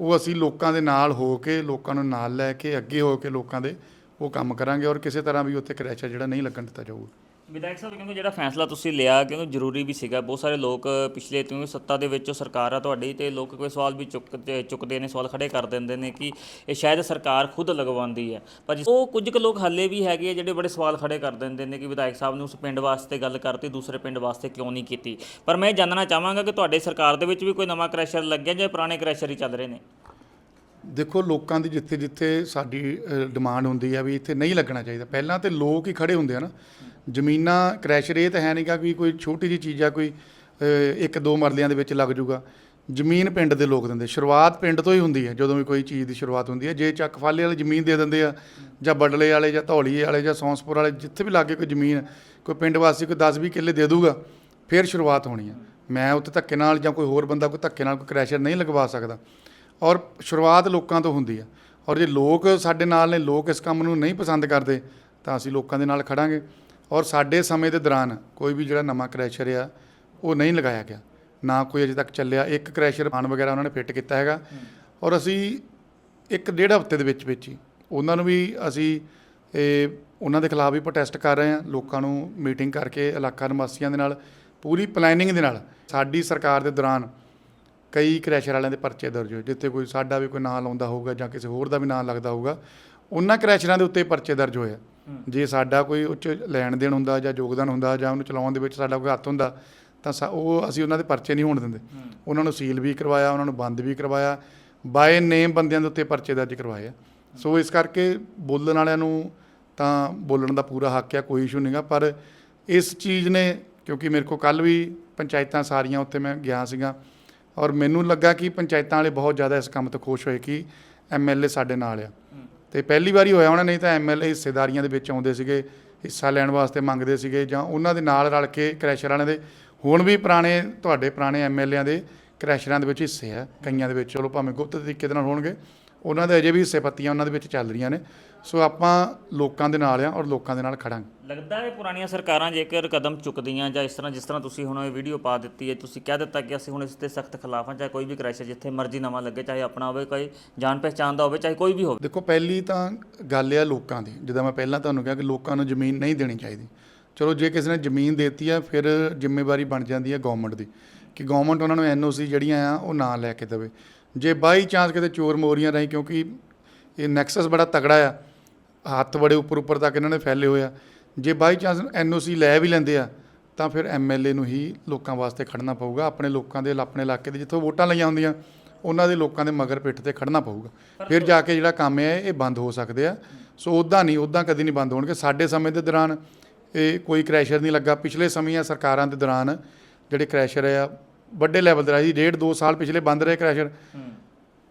S1: ਉਹ ਅਸੀਂ ਲੋਕਾਂ ਦੇ ਨਾਲ ਹੋ ਕੇ, ਲੋਕਾਂ ਨੂੰ ਨਾਲ ਲੈ ਕੇ, ਅੱਗੇ ਹੋ ਕੇ ਲੋਕਾਂ ਦੇ ਉਹ ਕੰਮ ਕਰਾਂਗੇ ਔਰ ਕਿਸੇ ਤਰ੍ਹਾਂ ਵੀ ਉੱਥੇ ਕਰੈਚਾ ਜਿਹੜਾ ਨਹੀਂ ਲੱਗਣ ਦਿੱਤਾ ਜਾਊਗਾ।
S2: ਵਿਧਾਇਕ ਸਾਹਿਬ, ਕਿਉਂਕਿ ਜਿਹੜਾ ਫੈਸਲਾ ਤੁਸੀਂ ਲਿਆ, ਕਿਉਂਕਿ ਜ਼ਰੂਰੀ ਵੀ ਸੀਗਾ, ਬਹੁਤ ਸਾਰੇ ਲੋਕ ਪਿਛਲੇ ਕਿਉਂਕਿ ਸੱਤਾ ਦੇ ਵਿੱਚੋਂ ਸਰਕਾਰ ਆ ਤੁਹਾਡੀ, ਤੇ ਲੋਕ ਕੋਈ ਸਵਾਲ ਵੀ ਚੁੱਕ ਚੁੱਕਦੇ ਨੇ, ਸਵਾਲ ਖੜੇ ਕਰ ਦਿੰਦੇ ਨੇ ਕਿ ਇਹ ਸ਼ਾਇਦ ਸਰਕਾਰ ਖੁਦ ਲਗਵਾਉਂਦੀ ਹੈ। ਪਰ ਜਿਸ- ਉਹ ਕੁਝ ਕੁ ਲੋਕ ਹੱਲੇ ਵੀ ਹੈਗੇ ਆ, ਜਿਹੜੇ ਬੜੇ ਸਵਾਲ ਖੜੇ ਕਰ ਦਿੰਦੇ ਨੇ ਕਿ ਵਿਧਾਇਕ ਸਾਹਿਬ ਨੇ ਉਸ ਪਿੰਡ ਵਾਸਤੇ ਗੱਲ ਕਰਤੀ, ਦੂਸਰੇ ਪਿੰਡ ਵਾਸਤੇ ਕਿਉਂ ਨਹੀਂ ਕੀਤੀ। ਪਰ ਮੈਂ ਇਹ ਜਾਣਨਾ ਚਾਹਾਂਗਾ ਕਿ ਤੁਹਾਡੇ ਸਰਕਾਰ ਦੇ ਵਿੱਚ ਵੀ ਕੋਈ ਨਵਾਂ ਕ੍ਰੈਸ਼ਰ ਲੱਗਿਆ ਜਾਂ ਪੁਰਾਣੇ ਕ੍ਰੈਸ਼ਰ ਹੀ ਚੱਲ ਰਹੇ ਨੇ?
S1: ਦੇਖੋ, ਲੋਕਾਂ ਦੀ ਜਿੱਥੇ ਜਿੱਥੇ ਸਾਡੀ ਡਿਮਾਂਡ ਹੁੰਦੀ ਆ ਵੀ ਇੱਥੇ ਨਹੀਂ ਲੱਗਣਾ ਚਾਹੀਦਾ। ਪਹਿਲਾਂ ਤੇ ਲੋਕ ਹੀ ਖੜੇ ਹੁੰਦੇ ਆ ਨਾ। ਜ਼ਮੀਨਾਂ ਕ੍ਰੈਸ਼ਰ ਇਹ ਤਾਂ ਹੈ ਨਹੀਂਗਾ ਵੀ ਕੋਈ ਛੋਟੀ ਜਿਹੀ ਚੀਜ਼ ਆ, ਕੋਈ ਇੱਕ ਦੋ ਮਰਲਿਆਂ ਦੇ ਵਿੱਚ ਲੱਗ ਜੂਗਾ। ਜ਼ਮੀਨ ਪਿੰਡ ਦੇ ਲੋਕ ਦਿੰਦੇ, ਸ਼ੁਰੂਆਤ ਪਿੰਡ ਤੋਂ ਹੀ ਹੁੰਦੀ ਹੈ, ਜਦੋਂ ਵੀ ਕੋਈ ਚੀਜ਼ ਦੀ ਸ਼ੁਰੂਆਤ ਹੁੰਦੀ ਹੈ। ਜੇ ਚੱਕ ਫਾਲੇ ਵਾਲੀ ਜ਼ਮੀਨ ਦੇ ਦਿੰਦੇ ਆ, ਜਾਂ ਬਡਲੇ ਵਾਲੇ, ਜਾਂ ਧੌਲੀਏ ਵਾਲੇ, ਜਾਂ ਸੌਂਸਪੁਰ ਵਾਲੇ, ਜਿੱਥੇ ਵੀ ਲਾਗੇ ਕੋਈ ਜ਼ਮੀਨ, ਕੋਈ ਪਿੰਡ ਵਾਸੀ ਕੋਈ 10 20 ਕਿੱਲੇ ਦੇ ਦੂਗਾ, ਫਿਰ ਸ਼ੁਰੂਆਤ ਹੋਣੀ ਹੈ। ਮੈਂ ਉੱਥੇ ਧੱਕੇ ਨਾਲ ਜਾਂ ਕੋਈ ਹੋਰ ਬੰਦਾ ਕੋਈ ਧੱਕੇ ਨਾਲ ਕੋਈ ਕ੍ਰੈਸ਼ਰ ਨਹੀਂ ਲਗਵਾ ਸਕਦਾ। ਔਰ ਸ਼ੁਰੂਆਤ ਲੋਕਾਂ ਤੋਂ ਹੁੰਦੀ ਆ ਔਰ ਜੇ ਲੋਕ ਸਾਡੇ ਨਾਲ ਨੇ, ਲੋਕ ਇਸ ਕੰਮ ਨੂੰ ਨਹੀਂ ਪਸੰਦ ਕਰਦੇ, ਤਾਂ ਅਸੀਂ ਲੋਕਾਂ ਦੇ ਨਾਲ ਖੜਾਂਗੇ। ਔਰ ਸਾਡੇ ਸਮੇਂ ਦੇ ਦੌਰਾਨ ਕੋਈ ਵੀ ਜਿਹੜਾ ਨਵਾਂ ਕ੍ਰੈਸ਼ਰ ਆ ਉਹ ਨਹੀਂ ਲਗਾਇਆ ਗਿਆ। ਨਾ ਕੋਈ ਅਜੇ ਤੱਕ ਚੱਲਿਆ। ਇੱਕ ਕ੍ਰੈਸ਼ਰ ਪਾਣ ਵਗੈਰਾ ਉਹਨਾਂ ਨੇ ਫਿੱਟ ਕੀਤਾ ਹੈਗਾ। ਔਰ ਅਸੀਂ ਇੱਕ ਡੇਢ ਹਫ਼ਤੇ ਦੇ ਵਿੱਚ ਵਿੱਚ ਹੀ ਉਹਨਾਂ ਨੂੰ ਵੀ ਅਸੀਂ ਇਹ ਉਹਨਾਂ ਦੇ ਖਿਲਾਫ ਵੀ ਪ੍ਰੋਟੈਸਟ ਕਰ ਰਹੇ ਹਾਂ। ਲੋਕਾਂ ਨੂੰ ਮੀਟਿੰਗ ਕਰਕੇ ਇਲਾਕਾ ਨਿਵਾਸੀਆਂ ਦੇ ਨਾਲ ਪੂਰੀ ਪਲੈਨਿੰਗ ਦੇ ਨਾਲ ਸਾਡੀ ਸਰਕਾਰ ਦੇ ਦੌਰਾਨ ਕਈ ਕ੍ਰੈਸ਼ਰ ਵਾਲਿਆਂ ਦੇ ਪਰਚੇ ਦਰਜ ਹੋਏ ਜਿੱਥੇ ਕੋਈ ਸਾਡਾ ਵੀ ਕੋਈ ਨਾਂ ਲਾਉਂਦਾ ਹੋਊਗਾ ਜਾਂ ਕਿਸੇ ਹੋਰ ਦਾ ਵੀ ਨਾਂ ਲੱਗਦਾ ਹੋਊਗਾ ਉਹਨਾਂ ਕ੍ਰੈਸ਼ਰਾਂ ਦੇ ਉੱਤੇ ਪਰਚੇ ਦਰਜ ਹੋਏ ਆ। ਜੇ ਸਾਡਾ ਕੋਈ ਉੱਚ ਲੈਣ ਦੇਣ ਹੁੰਦਾ ਜਾਂ ਯੋਗਦਾਨ ਹੁੰਦਾ ਜਾਂ ਉਹਨੂੰ ਚਲਾਉਣ ਦੇ ਵਿੱਚ ਸਾਡਾ ਕੋਈ ਹੱਥ ਹੁੰਦਾ ਤਾਂ ਉਹ ਅਸੀਂ ਉਹਨਾਂ ਦੇ ਪਰਚੇ ਨਹੀਂ ਹੋਣ ਦਿੰਦੇ। ਉਹਨਾਂ ਨੂੰ ਸੀਲ ਵੀ ਕਰਵਾਇਆ ਉਹਨਾਂ ਨੂੰ ਬੰਦ ਵੀ ਕਰਵਾਇਆ ਬਾਏ ਨੇਮ ਬੰਦਿਆਂ ਦੇ ਉੱਤੇ ਪਰਚੇ ਦਰਜ ਕਰਵਾਏ ਆ। ਸੋ ਇਸ ਕਰਕੇ ਬੋਲਣ ਵਾਲਿਆਂ ਨੂੰ ਤਾਂ ਬੋਲਣ ਦਾ ਪੂਰਾ ਹੱਕ ਆ ਕੋਈ ਇਸ਼ੂ ਨਹੀਂਗਾ। ਪਰ ਇਸ ਚੀਜ਼ ਨੇ ਕਿਉਂਕਿ ਮੇਰੇ ਕੋਲ ਕੱਲ ਵੀ ਪੰਚਾਇਤਾਂ ਸਾਰੀਆਂ ਉੱਥੇ ਮੈਂ ਗਿਆ ਸੀਗਾ ਔਰ ਮੈਨੂੰ ਲੱਗਾ ਕਿ ਪੰਚਾਇਤਾਂ ਵਾਲੇ ਬਹੁਤ ਜ਼ਿਆਦਾ ਇਸ ਕੰਮ ਤੋਂ ਖੁਸ਼ ਹੋਏ ਕਿ ਐਮਐਲਏ ਸਾਡੇ ਨਾਲ ਆ। ਤੇ ਪਹਿਲੀ ਵਾਰੀ ਹੋਇਆ ਉਹਨਾਂ ਨਹੀਂ ਤਾਂ ਐਮਐਲਏ ਹਿੱਸੇਦਾਰੀਆਂ ਦੇ ਵਿੱਚ ਆਉਂਦੇ ਸੀਗੇ, ਹਿੱਸਾ ਲੈਣ ਵਾਸਤੇ ਮੰਗਦੇ ਸੀਗੇ, ਜਾਂ ਉਹਨਾਂ ਦੇ ਨਾਲ ਰਲ ਕੇ ਕ੍ਰੈਸ਼ਰ ਵਾਲਿਆਂ ਦੇ, ਹੁਣ ਵੀ ਪੁਰਾਣੇ, ਤੁਹਾਡੇ ਪੁਰਾਣੇ ਐਮਐਲਏਆਂ ਦੇ ਕ੍ਰੈਸ਼ਰਾਂ ਦੇ ਵਿੱਚ ਹਿੱਸੇ ਆ, ਕਈਆਂ ਦੇ ਵਿੱਚ, ਚਲੋ ਭਾਵੇਂ ਗੁਪਤ ਤਰੀਕੇ ਦੇ ਨਾਲ ਹੋਣਗੇ, ਉਹਨਾਂ ਦੇ ਅਜੇ ਵੀ ਹਿੱਸੇ ਪੱਤੀਆਂ ਉਹਨਾਂ ਦੇ ਵਿੱਚ ਚੱਲ ਰਹੀਆਂ ਨੇ। ਸੋ ਆਪਾਂ ਲੋਕਾਂ ਦੇ ਨਾਲ ਆ ਔਰ ਲੋਕਾਂ ਦੇ ਨਾਲ ਖੜਾਂਗੇ।
S2: ਲੱਗਦਾ ਹੈ ਪੁਰਾਣੀਆਂ ਸਰਕਾਰਾਂ ਜੇਕਰ ਕਦਮ ਚੁੱਕਦੀਆਂ ਜਾਂ ਇਸ ਤਰ੍ਹਾਂ ਜਿਸ ਤਰ੍ਹਾਂ ਤੁਸੀਂ ਹੁਣ ਇਹ ਵੀਡੀਓ ਪਾ ਦਿੱਤੀ ਹੈ ਤੁਸੀਂ ਕਹਿ ਦਿੱਤਾ ਕਿ ਅਸੀਂ ਹੁਣ ਇਸ ਤੇ ਸਖਤ ਖਿਲਾਫ ਹਾਂ ਚਾਹੇ ਕੋਈ ਵੀ ਕ੍ਰੈਸ਼ਰ ਜਿੱਥੇ ਮਰਜ਼ੀ ਨਵਾਂ ਲੱਗੇ ਚਾਹੇ ਆਪਣਾ ਹੋਵੇ ਕੋਈ ਜਾਣ ਪਹਿਚਾਣ ਦਾ ਹੋਵੇ ਚਾਹੇ ਕੋਈ ਵੀ ਹੋਵੇ।
S1: ਦੇਖੋ ਪਹਿਲੀ ਤਾਂ ਗੱਲ ਆ ਲੋਕਾਂ ਦੀ ਜਿੱਦਾਂ ਮੈਂ ਪਹਿਲਾਂ ਤੁਹਾਨੂੰ ਕਿਹਾ ਕਿ ਲੋਕਾਂ ਨੂੰ ਜ਼ਮੀਨ ਨਹੀਂ ਦੇਣੀ ਚਾਹੀਦੀ। ਚਲੋ ਜੇ ਕਿਸੇ ਨੇ ਜ਼ਮੀਨ ਦੇਤੀ ਆ ਫਿਰ ਜ਼ਿੰਮੇਵਾਰੀ ਬਣ ਜਾਂਦੀ ਹੈ ਗਵਰਨਮੈਂਟ ਦੀ ਕਿ ਗਵਰਨਮੈਂਟ ਉਹਨਾਂ ਨੂੰ ਐਨਓਸੀ ਜਿਹੜੀਆਂ ਆ ਉਹ ਨਾ ਲੈ ਕੇ ਦੇਵੇ। ਜੇ ਬਾਈ ਚਾਂਸ ਕਿਤੇ ਚੋਰ ਮੋਰੀਆਂ ਰਹੀ ਕਿਉਂਕਿ ਇਹ ਨੈਕਸਸ ਬੜਾ ਤਗੜਾ ਆ ਹੱਥ ਬੜੇ ਉੱਪਰ ਉੱਪਰ ਤੱਕ ਇਹਨਾਂ ਦੇ ਫੈਲੇ ਹੋਏ ਆ। ਜੇ ਬਾਈ ਚਾਂਸ ਐਨਓਸੀ ਲੈ ਵੀ ਲੈਂਦੇ ਆ ਤਾਂ ਫਿਰ ਐਮਐਲਏ ਨੂੰ ਹੀ ਲੋਕਾਂ ਵਾਸਤੇ ਖੜਨਾ ਪਊਗਾ। ਆਪਣੇ ਲੋਕਾਂ ਦੇ ਆਪਣੇ ਇਲਾਕੇ ਦੇ ਜਿੱਥੋਂ ਵੋਟਾਂ ਲਈਆਂ ਹੁੰਦੀਆਂ ਉਹਨਾਂ ਦੇ ਲੋਕਾਂ ਦੇ ਮਗਰ ਪਿੱਠ ਤੇ ਖੜਨਾ ਪਊਗਾ। ਫਿਰ ਜਾ ਕੇ ਜਿਹੜਾ ਕੰਮ ਹੈ ਇਹ ਬੰਦ ਹੋ ਸਕਦੇ ਆ। ਸੋ ਉਦਾਂ ਨਹੀਂ ਉਦਾਂ ਕਦੀ ਨਹੀਂ ਬੰਦ ਹੋਣਗੇ। ਸਾਡੇ ਸਮੇਂ ਦੇ ਦੌਰਾਨ ਇਹ ਕੋਈ ਕ੍ਰੈਸ਼ਰ ਨਹੀਂ ਲੱਗਾ। ਪਿਛਲੇ ਸਮੇਂ ਸਰਕਾਰਾਂ ਦੇ ਦੌਰਾਨ ਜਿਹੜੇ ਕ੍ਰੈਸ਼ਰ ਆ ਵੱਡੇ ਲੈਵਲ ਤੇ ਰਹੀ ਡੇਢ ਦੋ ਸਾਲ ਪਿਛਲੇ ਬੰਦ ਰਹੇ ਕ੍ਰੈਸ਼ਰ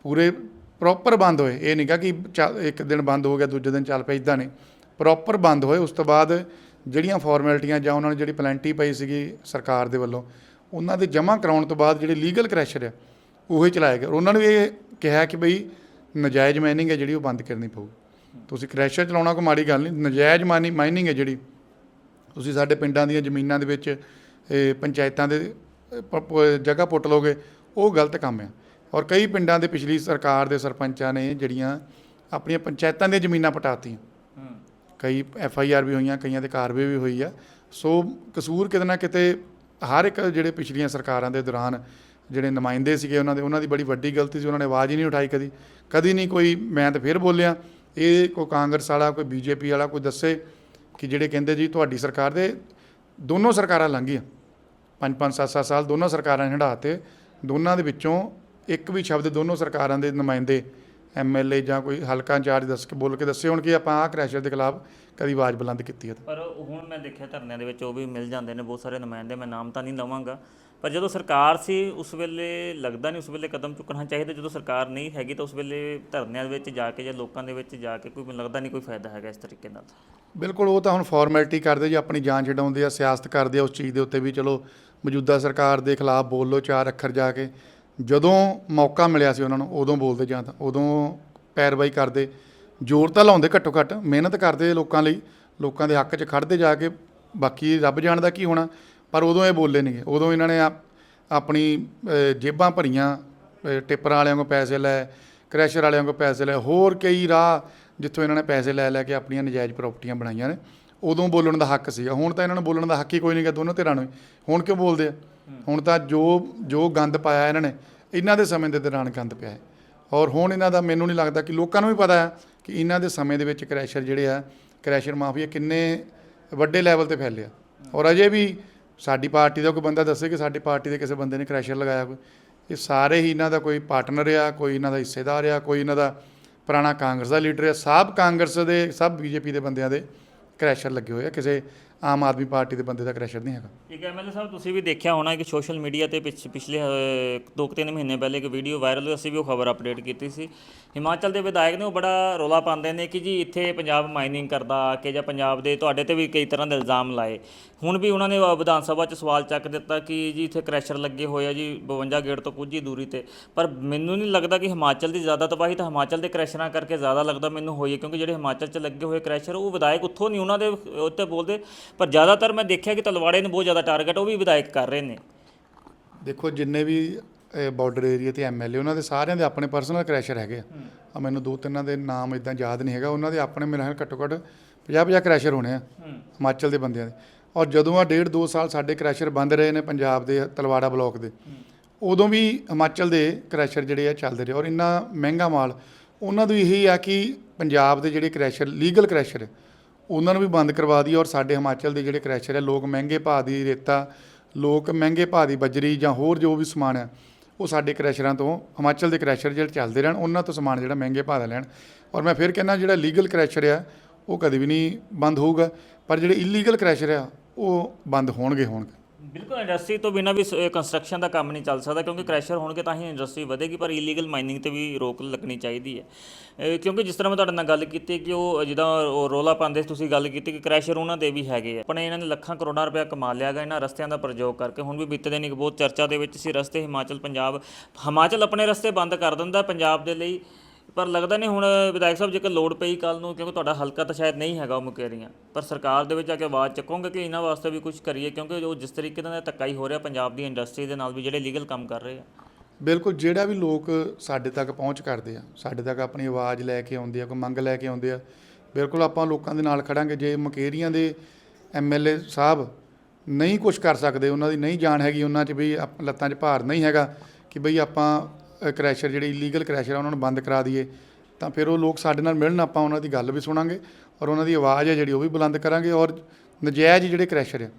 S1: ਪੂਰੇ ਪ੍ਰੋਪਰ ਬੰਦ ਹੋਏ। ਇਹ ਨਹੀਂ ਗਾ ਕਿ ਚੱਲ- ਇੱਕ ਦਿਨ ਬੰਦ ਹੋ ਗਿਆ, ਦੂਜੇ ਦਿਨ ਚੱਲ ਪਿਆ ਇਦਾਂ ਨਹੀਂ ਪ੍ਰੋਪਰ ਬੰਦ ਹੋਏ। ਉਸ ਤੋਂ ਬਾਅਦ ਜਿਹੜੀਆਂ ਫਾਰਮੈਲਿਟੀਆਂ ਜਾਂ ਉਹਨਾਂ ਨੂੰ ਜਿਹੜੀ ਪਲੈਂਟੀ ਪਈ ਸੀਗੀ ਸਰਕਾਰ ਦੇ ਵੱਲੋਂ, ਉਹਨਾਂ ਦੇ ਜਮ੍ਹਾਂ ਕਰਾਉਣ ਤੋਂ ਬਾਅਦ ਜਿਹੜੇ ਲੀਗਲ ਕ੍ਰੈਸ਼ਰ ਆ ਹੀ ਚਲਾਏ ਗਏ। ਉਹਨਾਂ ਨੂੰ ਇਹ ਕਿਹਾ ਕਿ ਬਈ ਨਜਾਇਜ਼ ਮਾਈਨਿੰਗ ਹੈ ਜਿਹੜੀ ਉਹ ਬੰਦ ਕਰਨੀ ਪਊਗੀ ਤੁਸੀਂ ਕ੍ਰੈਸ਼ਰ ਚਲਾਉਣਾ ਕੋਈ ਮਾੜੀ ਗੱਲ ਨਹੀਂ ਨਜਾਇਜ਼ ਮਾਨੀ ਮਾਈਨਿੰਗ ਹੈ ਜਿਹੜੀ, ਤੁਸੀਂ ਸਾਡੇ ਪਿੰਡਾਂ ਦੀਆਂ ਜ਼ਮੀਨਾਂ ਦੇ ਵਿੱਚ ਪੰਚਾਇਤਾਂ ਦੇ ਜਗ੍ਹਾ ਪੁੱਟ ਲੋਗੇ ਉਹ ਗਲਤ ਕੰਮ ਆ। ਔਰ ਕਈ ਪਿੰਡਾਂ ਦੇ ਪਿਛਲੀ ਸਰਕਾਰ ਦੇ ਸਰਪੰਚਾਂ ਨੇ ਜਿਹੜੀਆਂ ਆਪਣੀਆਂ ਪੰਚਾਇਤਾਂ ਦੀਆਂ ਜ਼ਮੀਨਾਂ ਪਟਾਤੀਆਂ। ਕਈ ਐਫ ਆਈ ਆਰ ਵੀ ਹੋਈਆਂ ਕਈਆਂ ਦੇ ਕਾਰਵਾਈ ਵੀ ਹੋਈ ਆ। ਸੋ ਕਸੂਰ ਕਿਤੇ ਨਾ ਕਿਤੇ ਹਰ ਇੱਕ ਜਿਹੜੇ ਪਿਛਲੀਆਂ ਸਰਕਾਰਾਂ ਦੇ ਦੌਰਾਨ ਜਿਹੜੇ ਨੁਮਾਇੰਦੇ ਸੀਗੇ ਉਹਨਾਂ ਦੇ ਉਹਨਾਂ ਦੀ ਬੜੀ ਵੱਡੀ ਗਲਤੀ ਸੀ ਉਹਨਾਂ ਨੇ ਆਵਾਜ਼ ਹੀ ਨਹੀਂ ਉਠਾਈ ਕਦੀ। ਕਦੀ ਨਹੀਂ ਕੋਈ ਮੈਂ ਤਾਂ ਫਿਰ ਬੋਲਿਆ ਇਹ ਕੋਈ ਕਾਂਗਰਸ ਵਾਲਾ ਕੋਈ ਬੀਜੇਪੀ ਵਾਲਾ ਕੋਈ ਦੱਸੇ ਕਿ ਜਿਹੜੇ ਕਹਿੰਦੇ ਜੀ ਤੁਹਾਡੀ ਸਰਕਾਰ ਦੇ ਦੋਨੋਂ ਸਰਕਾਰਾਂ ਲੰਘੀਆਂ। ਪੰਜ ਪੰਜ ਸੱਤ ਸੱਤ ਸਾਲ ਦੋਨੋਂ ਸਰਕਾਰਾਂ ਨੇ ਹੰਢਾਤੇ ਦੋਨਾਂ ਦੇ ਵਿੱਚੋਂ ਇੱਕ ਵੀ ਸ਼ਬਦ ਦੋਨੋਂ ਸਰਕਾਰਾਂ ਦੇ ਨੁਮਾਇੰਦੇ ਐਮਐਲਏ ਜਾਂ ਕੋਈ ਹਲਕਾ ਇੰਚਾਰਜ ਦੱਸ ਕੇ ਬੋਲ ਕੇ ਦੱਸੇ ਹੋਣ ਕਿ ਆਪਾਂ ਆਹ ਕ੍ਰੈਸ਼ਰ ਦੇ ਖਿਲਾਫ ਕਦੀ ਆਵਾਜ਼ ਬੁਲੰਦ ਕੀਤੀ ਹੈ ਤਾਂ।
S2: ਪਰ ਹੁਣ ਮੈਂ ਦੇਖਿਆ ਧਰਨਿਆਂ ਦੇ ਵਿੱਚ ਉਹ ਵੀ ਮਿਲ ਜਾਂਦੇ ਨੇ ਬਹੁਤ ਸਾਰੇ ਨੁਮਾਇੰਦੇ ਮੈਂ ਨਾਮ ਤਾਂ ਨਹੀਂ ਲਵਾਂਗਾ। ਪਰ ਜਦੋਂ ਸਰਕਾਰ ਸੀ ਉਸ ਵੇਲੇ ਲੱਗਦਾ ਨਹੀਂ ਉਸ ਵੇਲੇ ਕਦਮ ਚੁੱਕਣਾ ਚਾਹੀਦਾ ਜਦੋਂ ਸਰਕਾਰ ਨਹੀਂ ਹੈਗੀ ਤਾਂ ਉਸ ਵੇਲੇ ਧਰਨਿਆਂ ਦੇ ਵਿੱਚ ਜਾ ਕੇ ਜਾਂ ਲੋਕਾਂ ਦੇ ਵਿੱਚ ਜਾ ਕੇ ਕੋਈ ਮੈਨੂੰ ਲੱਗਦਾ ਨਹੀਂ ਕੋਈ ਫਾਇਦਾ ਹੈਗਾ ਇਸ ਤਰੀਕੇ ਨਾਲ।
S1: ਬਿਲਕੁਲ ਉਹ ਤਾਂ ਹੁਣ ਫਾਰਮੈਲਿਟੀ ਕਰਦੇ ਜੀ ਆਪਣੀ ਜਾਨ ਛਡਾਉਂਦੇ ਆ ਸਿਆਸਤ ਕਰਦੇ ਆ ਉਸ ਚੀਜ਼ ਦੇ ਉੱਤੇ ਵੀ ਚਲੋ ਮੌਜੂਦਾ ਸਰਕਾਰ ਦੇ ਖਿਲਾਫ ਬੋਲ ਚਾਰ ਅੱਖਰ ਜਾ ਕੇ। ਜਦੋਂ ਮੌਕਾ ਮਿਲਿਆ ਸੀ ਉਹਨਾਂ ਨੂੰ ਉਦੋਂ ਬੋਲਦੇ ਜਾਂ ਤਾਂ ਉਦੋਂ ਪੈਰਵਾਈ ਕਰਦੇ ਜ਼ੋਰ ਤਾਂ ਲਾਉਂਦੇ ਘੱਟੋ ਘੱਟ ਮਿਹਨਤ ਕਰਦੇ ਲੋਕਾਂ ਲਈ ਲੋਕਾਂ ਦੇ ਹੱਕ 'ਚ ਖੜਦੇ ਜਾ ਕੇ ਬਾਕੀ ਰੱਬ ਜਾਣਦਾ ਕੀ ਹੋਣਾ ਪਰ ਉਦੋਂ ਇਹ ਬੋਲੇ ਨਹੀਂਗੇ ਉਦੋਂ ਇਹਨਾਂ ਨੇ ਆਪਣੀ ਜੇਬਾਂ ਭਰੀਆਂ ਅਹ, ਟਿੱਪਰਾਂ ਵਾਲਿਆਂ ਕੋਲ ਪੈਸੇ ਲੈ ਕ੍ਰੈਸ਼ਰ ਵਾਲਿਆਂ ਕੋਲ ਪੈਸੇ ਲੈ ਹੋਰ ਕਈ ਰਾਹ ਜਿੱਥੋਂ ਇਹਨਾਂ ਨੇ ਪੈਸੇ ਲੈ ਲੈ ਕੇ ਆਪਣੀਆਂ ਨਜਾਇਜ਼ ਪ੍ਰਾਪਰਟੀਆਂ ਬਣਾਈਆਂ ਨੇ। ਉਦੋਂ ਬੋਲਣ ਦਾ ਹੱਕ ਸੀਗਾ। ਹੁਣ ਤਾਂ ਇਹਨਾਂ ਨੂੰ ਬੋਲਣ ਦਾ ਹੱਕ ਹੀ ਕੋਈ ਨਹੀਂ ਗਾ ਦੋਨੋਂ ਧਿਰਾਂ ਨੂੰ ਹੁਣ ਕਿਉਂ ਬੋਲਦੇ ਆ? ਹੁਣ ਤਾਂ ਜੋ ਜੋ ਗੰਦ ਪਾਇਆ ਇਹਨਾਂ ਨੇ, ਇਹਨਾਂ ਦੇ ਸਮੇਂ ਦੇ ਦੌਰਾਨ ਗੰਦ ਪਿਆ ਹੈ। ਔਰ ਹੁਣ ਇਹਨਾਂ ਦਾ ਮੈਨੂੰ ਨਹੀਂ ਲੱਗਦਾ ਕਿ ਲੋਕਾਂ ਨੂੰ ਵੀ ਪਤਾ ਹੈ ਕਿ ਇਹਨਾਂ ਦੇ ਸਮੇਂ ਦੇ ਵਿੱਚ ਕ੍ਰੈਸ਼ਰ ਜਿਹੜੇ ਆ, ਕ੍ਰੈਸ਼ਰ ਮਾਫੀਆ ਕਿੰਨੇ ਵੱਡੇ ਲੈਵਲ ਤੇ ਫੈਲਿਆ। ਔਰ ਅਜੇ ਵੀ ਸਾਡੀ ਪਾਰਟੀ ਦਾ ਕੋਈ ਬੰਦਾ ਦੱਸੇ ਕਿ ਸਾਡੀ ਪਾਰਟੀ ਦੇ ਕਿਸੇ ਬੰਦੇ ਨੇ ਕ੍ਰੈਸ਼ਰ ਲਗਾਇਆ ਕੋਈ ਇਹ ਸਾਰੇ ਹੀ ਇਹਨਾਂ ਦਾ ਕੋਈ ਪਾਰਟਨਰ ਆ, ਕੋਈ ਇਹਨਾਂ ਦਾ ਹਿੱਸੇਦਾਰ ਆ, ਕੋਈ ਇਹਨਾਂ ਦਾ ਪੁਰਾਣਾ ਕਾਂਗਰਸ ਦਾ ਲੀਡਰ ਆ, ਸਭ ਕਾਂਗਰਸ ਦੇ, ਸਭ ਬੀਜੇਪੀ ਦੇ ਬੰਦਿਆਂ ਦੇ ਕ੍ਰੈਸ਼ਰ ਲੱਗੇ ਹੋਏ ਆ। ਕਿਸੇ ਆਮ ਆਦਮੀ ਪਾਰਟੀ ਦੇ ਬੰਦੇ ਦਾ ਕ੍ਰੈਸ਼ਰ ਨਹੀਂ ਹੈਗਾ।
S2: ਠੀਕ ਹੈ ਐਮਐਲਏ ਸਾਹਿਬ ਤੁਸੀਂ ਵੀ ਦੇਖਿਆ ਹੋਣਾ ਕਿ ਸੋਸ਼ਲ ਮੀਡੀਆ ਤੇ ਪਿਛ- ਪਿਛਲੇ ਅਹ, ਦੋ ਕੁ ਤਿੰਨ ਮਹੀਨੇ ਪਹਿਲੇ ਇੱਕ ਵੀਡੀਓ ਵਾਇਰਲ ਹੋਈ ਅਸੀਂ ਵੀ ਉਹ ਖਬਰ ਅਪਡੇਟ ਕੀਤੀ ਸੀ। ਹਿਮਾਚਲ ਦੇ ਵਿਧਾਇਕ ਨੇ ਉਹ ਬੜਾ ਰੋਲਾ ਪਾਉਂਦੇ ਨੇ ਕਿ ਜੀ ਇੱਥੇ ਪੰਜਾਬ ਮਾਈਨਿੰਗ ਕਰਦਾ ਆ ਕੇ ਜਾਂ ਪੰਜਾਬ ਦੇ ਤੁਹਾਡੇ ਤੇ ਵੀ ਕਈ ਤਰ੍ਹਾਂ ਦੇ ਇਲਜ਼ਾਮ ਲਾਏ। ਹੁਣ ਵੀ ਉਹਨਾਂ ਨੇ ਵਿਧਾਨ ਸਭਾ 'ਚ ਸਵਾਲ ਚੱਕ ਦਿੱਤਾ ਕਿ ਜੀ ਇੱਥੇ ਕ੍ਰੈਸ਼ਰ ਲੱਗੇ ਹੋਏ ਆ ਜੀ 52 ਗੇਟ ਤੋਂ ਕੁਝ ਹੀ ਦੂਰੀ ਤੇ। ਪਰ ਮੈਨੂੰ ਨਹੀਂ ਲੱਗਦਾ ਕਿ ਹਿਮਾਚਲ ਦੀ ਜ਼ਿਆਦਾ ਤਬਾਹੀ ਤਾਂ ਹਿਮਾਚਲ ਦੇ ਕ੍ਰੈਸ਼ਰਾਂ ਕਰਕੇ ਜ਼ਿਆਦਾ ਲੱਗਦਾ ਮੈਨੂੰ ਹੋਈ ਹੈ ਕਿਉਂਕਿ ਜਿਹੜੇ ਹਿਮਾਚਲ 'ਚ ਲੱਗੇ ਹੋਏ ਕ੍ਰੈਸ਼ਰ ਉਹ ਵਿਧਾਇਕ ਉੱਥੋਂ ਨਹੀਂ ਉਹਨਾਂ ਦੇ ਉੱਤੇ ਬੋਲਦੇ। ਪਰ ਜ਼ਿਆਦਾਤਰ ਮੈਂ ਦੇਖਿਆ ਕਿ ਤਲਵਾੜੇ ਨੂੰ ਬਹੁਤ ਜ਼ਿਆਦਾ ਟਾਰਗੇਟ ਉਹ ਵੀ ਵਿਧਾਇਕ ਕਰ ਰਹੇ ਨੇ।
S1: ਦੇਖੋ ਜਿੰਨੇ ਵੀ ਬਾਰਡਰ ਏਰੀਆ ਤੇ ਐਮਐਲਏ ਉਹਨਾਂ ਦੇ ਸਾਰਿਆਂ ਦੇ ਆਪਣੇ ਪਰਸਨਲ ਕ੍ਰੈਸ਼ਰ ਹੈਗੇ ਆ। ਮੈਨੂੰ ਦੋ ਤਿੰਨਾਂ ਦੇ ਨਾਮ ਇਦਾਂ ਯਾਦ ਨਹੀਂ ਹੈਗਾ ਉਹਨਾਂ ਦੇ ਆਪਣੇ ਮੇਰੇ ਖਿਆਲ ਘੱਟੋ ਘੱਟ 50 50 ਕ੍ਰੈਸ਼ਰ ਹੋਣੇ ਆ ਹਿਮਾਚਲ ਦੇ ਬੰਦਿਆਂ ਦੇ। ਔਰ ਜਦੋਂ ਆ ਡੇਢ ਦੋ ਸਾਲ ਸਾਡੇ ਕ੍ਰੈਸ਼ਰ ਬੰਦ ਰਹੇ ਨੇ ਪੰਜਾਬ ਦੇ ਤਲਵਾੜਾ ਬਲਾਕ ਦੇ ਉਦੋਂ ਵੀ ਹਿਮਾਚਲ ਦੇ ਕ੍ਰੈਸ਼ਰ ਜਿਹੜੇ ਆ ਚੱਲਦੇ ਰਹੇ। ਔਰ ਇੰਨਾ ਮਹਿੰਗਾ ਮਾਲ ਉਹਨਾਂ ਨੂੰ ਇਹੀ ਆ ਕਿ ਪੰਜਾਬ ਦੇ ਜਿਹੜੇ ਕ੍ਰੈਸ਼ਰ ਲੀਗਲ ਕ੍ਰੈਸ਼ਰ ਉਹਨਾਂ ਨੂੰ ਵੀ ਬੰਦ ਕਰਵਾ ਦਈਏ ਔਰ ਸਾਡੇ ਹਿਮਾਚਲ ਦੇ ਜਿਹੜੇ ਕ੍ਰੈਸ਼ਰ ਹੈ, ਲੋਕ ਮਹਿੰਗੇ ਭਾਅ ਦੀ ਰੇਤਾ, ਲੋਕ ਮਹਿੰਗੇ ਭਾਅ ਦੀ ਬਜਰੀ ਜਾਂ ਹੋਰ ਜੋ ਵੀ ਸਮਾਨ ਹੈ, ਉਹ ਸਾਡੇ ਕ੍ਰੈਸ਼ਰਾਂ ਤੋਂ, ਹਿਮਾਚਲ ਦੇ ਕ੍ਰੈਸ਼ਰ ਜਿਹੜੇ ਚੱਲਦੇ ਰਹਿਣ, ਉਹਨਾਂ ਤੋਂ ਸਮਾਨ ਜਿਹੜਾ ਮਹਿੰਗੇ ਭਾਅ ਦਾ ਲੈਣ। ਔਰ ਮੈਂ ਫਿਰ ਕਹਿੰਦਾ ਜਿਹੜਾ ਲੀਗਲ ਕ੍ਰੈਸ਼ਰ ਆ, ਉਹ ਕਦੇ ਵੀ ਨਹੀਂ ਬੰਦ ਹੋਊਗਾ, ਪਰ ਜਿਹੜੇ ਇਲੀਗਲ ਕ੍ਰੈਸ਼ਰ ਆ, ਉਹ ਬੰਦ ਹੋਣਗੇ ਹੋਣਗੇ।
S2: ਬਿਲਕੁਲ ਇੰਡਸਟਰੀ ਤੋਂ ਬਿਨਾਂ ਵੀ ਕੰਸਟਰਕਸ਼ਨ ਦਾ ਕੰਮ ਨਹੀਂ ਚੱਲ ਸਕਦਾ, ਕਿਉਂਕਿ ਕ੍ਰੈਸ਼ਰ ਹੋਣਗੇ ਤਾਂ ਹੀ ਇੰਡਸਟਰੀ ਵਧੇਗੀ, ਪਰ ਇਲੀਗਲ ਮਾਈਨਿੰਗ ਤੇ ਵੀ ਰੋਕ ਲੱਗਣੀ ਚਾਹੀਦੀ ਹੈ। ਕਿਉਂਕਿ ਜਿਸ ਤਰ੍ਹਾਂ ਮੈਂ ਤੁਹਾਡੇ ਨਾਲ ਗੱਲ ਕੀਤੀ ਕਿ ਉਹ ਜਿੱਦਾਂ ਉਹ ਰੋਲਾ ਪਾਉਂਦੇ ਤੁਸੀਂ ਗੱਲ ਕੀਤੀ ਕਿ ਕ੍ਰੈਸ਼ਰ ਉਹਨਾਂ ਦੇ ਵੀ ਹੈਗੇ ਆ। ਆਪਣੇ ਇਹਨਾਂ ਨੇ ਲੱਖਾਂ ਕਰੋੜਾਂ ਰੁਪਇਆ ਕਮਾ ਲਿਆ ਗਾ ਇਹਨਾਂ ਰਸਤਿਆਂ ਦਾ ਪ੍ਰਯੋਗ ਕਰਕੇ। ਹੁਣ ਵੀ ਬੀਤੇ ਦਿਨ ਇੱਕ ਬਹੁਤ ਚਰਚਾ ਦੇ ਵਿੱਚ ਸੀ, ਰਸਤੇ ਹਿਮਾਚਲ ਪੰਜਾਬ ਹਿਮਾਚਲ ਆਪਣੇ ਰਸਤੇ ਬੰਦ ਕਰ ਦਿੰਦਾ, ਪੰਜਾਬ ਦੇ ਲਈ ਪਰ ਲੱਗਦਾ ਨਹੀਂ ਹੁਣ ਵਿਧਾਇਕ ਸਾਹਿਬ ਜੇਕਰ ਲੋੜ ਪਈ ਕੱਲ ਨੂੰ, ਕਿਉਂਕਿ ਤੁਹਾਡਾ ਹਲਕਾ ਤਾਂ ਸ਼ਾਇਦ ਨਹੀਂ ਹੈਗਾ ਉਹ ਮੁਕੇਰੀਆਂ ਪਰ ਸਰਕਾਰ ਦੇ ਵਿੱਚ ਆ ਕੇ ਆਵਾਜ਼ ਚੱਕੋਗੇ ਕਿ ਇਹਨਾਂ ਵਾਸਤੇ ਵੀ ਕੁਝ ਕਰੀਏ? ਕਿਉਂਕਿ ਉਹ ਜਿਸ ਤਰੀਕੇ ਨਾਲ ਧੱਕਾ ਹੀ ਹੋ ਰਿਹਾ ਪੰਜਾਬ ਦੀ ਇੰਡਸਟਰੀ ਦੇ ਨਾਲ ਵੀ ਜਿਹੜੇ ਲੀਗਲ ਕੰਮ ਕਰ ਰਹੇ ਆ।
S1: ਬਿਲਕੁਲ, ਜਿਹੜਾ ਵੀ ਲੋਕ ਸਾਡੇ ਤੱਕ ਪਹੁੰਚ ਕਰਦੇ ਆ, ਸਾਡੇ ਤੱਕ ਆਪਣੀ ਆਵਾਜ਼ ਲੈ ਕੇ ਆਉਂਦੇ ਆ, ਕੋਈ ਮੰਗ ਲੈ ਕੇ ਆਉਂਦੇ ਆ, ਬਿਲਕੁਲ ਆਪਾਂ ਲੋਕਾਂ ਦੇ ਨਾਲ ਖੜਾਂਗੇ। ਜੇ ਮਕੇਰੀਆਂ ਦੇ ਐਮਐਲਏ ਸਾਹਿਬ ਨਹੀਂ ਕੁਝ ਕਰ ਸਕਦੇ, ਉਹਨਾਂ ਦੀ ਨਹੀਂ ਜਾਣ ਹੈਗੀ, ਉਹਨਾਂ 'ਚ ਵੀ ਆਪ- ਲੱਤਾਂ 'ਚ ਭਾਰ ਨਹੀਂ ਹੈਗਾ ਕਿ ਬਈ ਆਪਾਂ ਕ੍ਰੈਸ਼ਰ ਜਿਹੜੇ ਇਲੀਗਲ ਕ੍ਰੈਸ਼ਰ ਆ, ਉਹਨਾਂ ਨੂੰ ਬੰਦ ਕਰਾ ਦਈਏ। ਤਾਂ ਫਿਰ ਉਹ ਲੋਕ ਸਾਡੇ ਨਾਲ ਮਿਲਣ, ਆਪਾਂ ਉਹਨਾਂ ਦੀ ਗੱਲ ਵੀ ਸੁਣਾਂਗੇ ਔਰ ਉਹਨਾਂ ਦੀ ਆਵਾਜ਼ ਹੈ ਜਿਹੜੀ, ਉਹ ਵੀ ਬੁਲੰਦ ਕਰਾਂਗੇ ਔਰ ਨਜਾਇਜ਼ ਜਿਹੜੇ ਕ੍ਰੈਸ਼ਰ ਆ,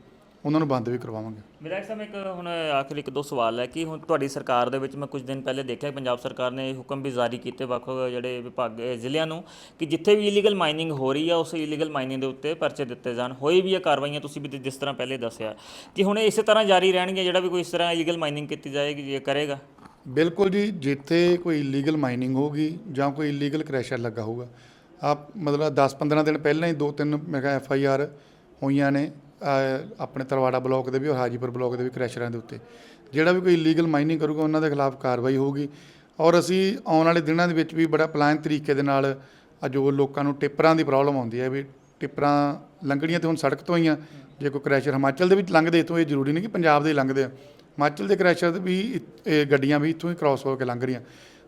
S1: ਉਹਨਾਂ ਨੂੰ ਬੰਦ ਵੀ ਕਰਵਾਵਾਂਗੇ।
S2: ਵਿਧਾਇਕ ਸਾਹਿਬ ਇੱਕ ਹੁਣ ਆਖਰੀ ਇੱਕ ਦੋ ਸਵਾਲ ਹੈ ਕਿ ਹੁਣ ਤੁਹਾਡੀ ਸਰਕਾਰ ਦੇ ਵਿੱਚ ਮੈਂ ਕੁਝ ਦਿਨ ਪਹਿਲੇ ਦੇਖਿਆ ਪੰਜਾਬ ਸਰਕਾਰ ਨੇ ਹੁਕਮ ਵੀ ਜਾਰੀ ਕੀਤੇ ਵੱਖ ਵੱਖ ਜਿਹੜੇ ਵਿਭਾਗ ਜ਼ਿਲ੍ਹਿਆਂ ਨੂੰ ਕਿ ਜਿੱਥੇ ਵੀ ਇਲੀਗਲ ਮਾਈਨਿੰਗ ਹੋ ਰਹੀ ਆ, ਉਸ ਇਲੀਗਲ ਮਾਈਨਿੰਗ ਦੇ ਉੱਤੇ ਪਰਚੇ ਦਿੱਤੇ ਜਾਣ। ਹੋਈ ਵੀ ਇਹ ਕਾਰਵਾਈਆਂ, ਤੁਸੀਂ ਵੀ ਜਿਸ ਤਰ੍ਹਾਂ ਪਹਿਲੇ ਦੱਸਿਆ। ਕਿ ਹੁਣ ਇਸੇ ਤਰ੍ਹਾਂ ਜਾਰੀ ਰਹਿਣਗੀਆਂ, ਜਿਹੜਾ ਵੀ ਕੋਈ ਇਸ ਤਰ੍ਹਾਂ ਇਲੀਗਲ ਮਾਈਨਿੰਗ ਕੀਤੀ ਜਾਏਗੀ ਜੇ ਕਰੇਗਾ?
S1: ਬਿਲਕੁਲ ਜੀ, ਜਿੱਥੇ ਕੋਈ ਇਲੀਗਲ ਮਾਈਨਿੰਗ ਹੋਗੀ ਜਾਂ ਕੋਈ ਇਲੀਗਲ ਕ੍ਰੈਸ਼ਰ ਲੱਗਾ ਹੋਊਗਾ, ਆਪ ਮਤਲਬ 10-15 ਦਿਨ ਪਹਿਲਾਂ ਹੀ ਦੋ ਤਿੰਨ ਮੈਂ ਕਿਹਾ ਐਫ ਆਈ ਆਰ ਹੋਈਆਂ ਨੇ ਆਪਣੇ ਤਰਵਾੜਾ ਬਲਾਕ ਦੇ ਵੀ ਔਰ ਹਾਜੀਪੁਰ ਬਲਾਕ ਦੇ ਵੀ ਕ੍ਰੈਸ਼ਰਾਂ ਦੇ ਉੱਤੇ। ਜਿਹੜਾ ਵੀ ਕੋਈ ਇਲੀਗਲ ਮਾਈਨਿੰਗ ਕਰੂਗਾ, ਉਹਨਾਂ ਦੇ ਖਿਲਾਫ ਕਾਰਵਾਈ ਹੋਊਗੀ। ਔਰ ਅਸੀਂ ਆਉਣ ਵਾਲੇ ਦਿਨਾਂ ਦੇ ਵਿੱਚ ਵੀ ਬੜਾ ਪਲਾਨ ਤਰੀਕੇ ਦੇ ਨਾਲ ਜੋ ਲੋਕਾਂ ਨੂੰ ਟਿੱਪਰਾਂ ਦੀ ਪ੍ਰੋਬਲਮ ਆਉਂਦੀ ਹੈ ਵੀ ਟਿੱਪਰਾਂ ਲੰਘਣੀਆਂ ਤੇ ਹੁਣ ਸੜਕ ਤੋਂ ਹੀ ਆ, ਜੇ ਕੋਈ ਕ੍ਰੈਸ਼ਰ ਹਿਮਾਚਲ ਦੇ ਵਿੱਚ ਲੰਘਦੇ, ਤੋਂ ਇਹ ਜ਼ਰੂਰੀ ਨਹੀਂ ਕਿ ਪੰਜਾਬ ਦੇ ਲੰਘਦੇ ਆ। ਹਿਮਾਚਲ ਦੇ ਕ੍ਰੈਸ਼ਰ ਵੀ ਇਹ ਗੱਡੀਆਂ ਵੀ ਇੱਥੋਂ ਹੀ ਕ੍ਰਾਸ ਹੋ ਕੇ ਲੰਘ ਰਹੀਆਂ।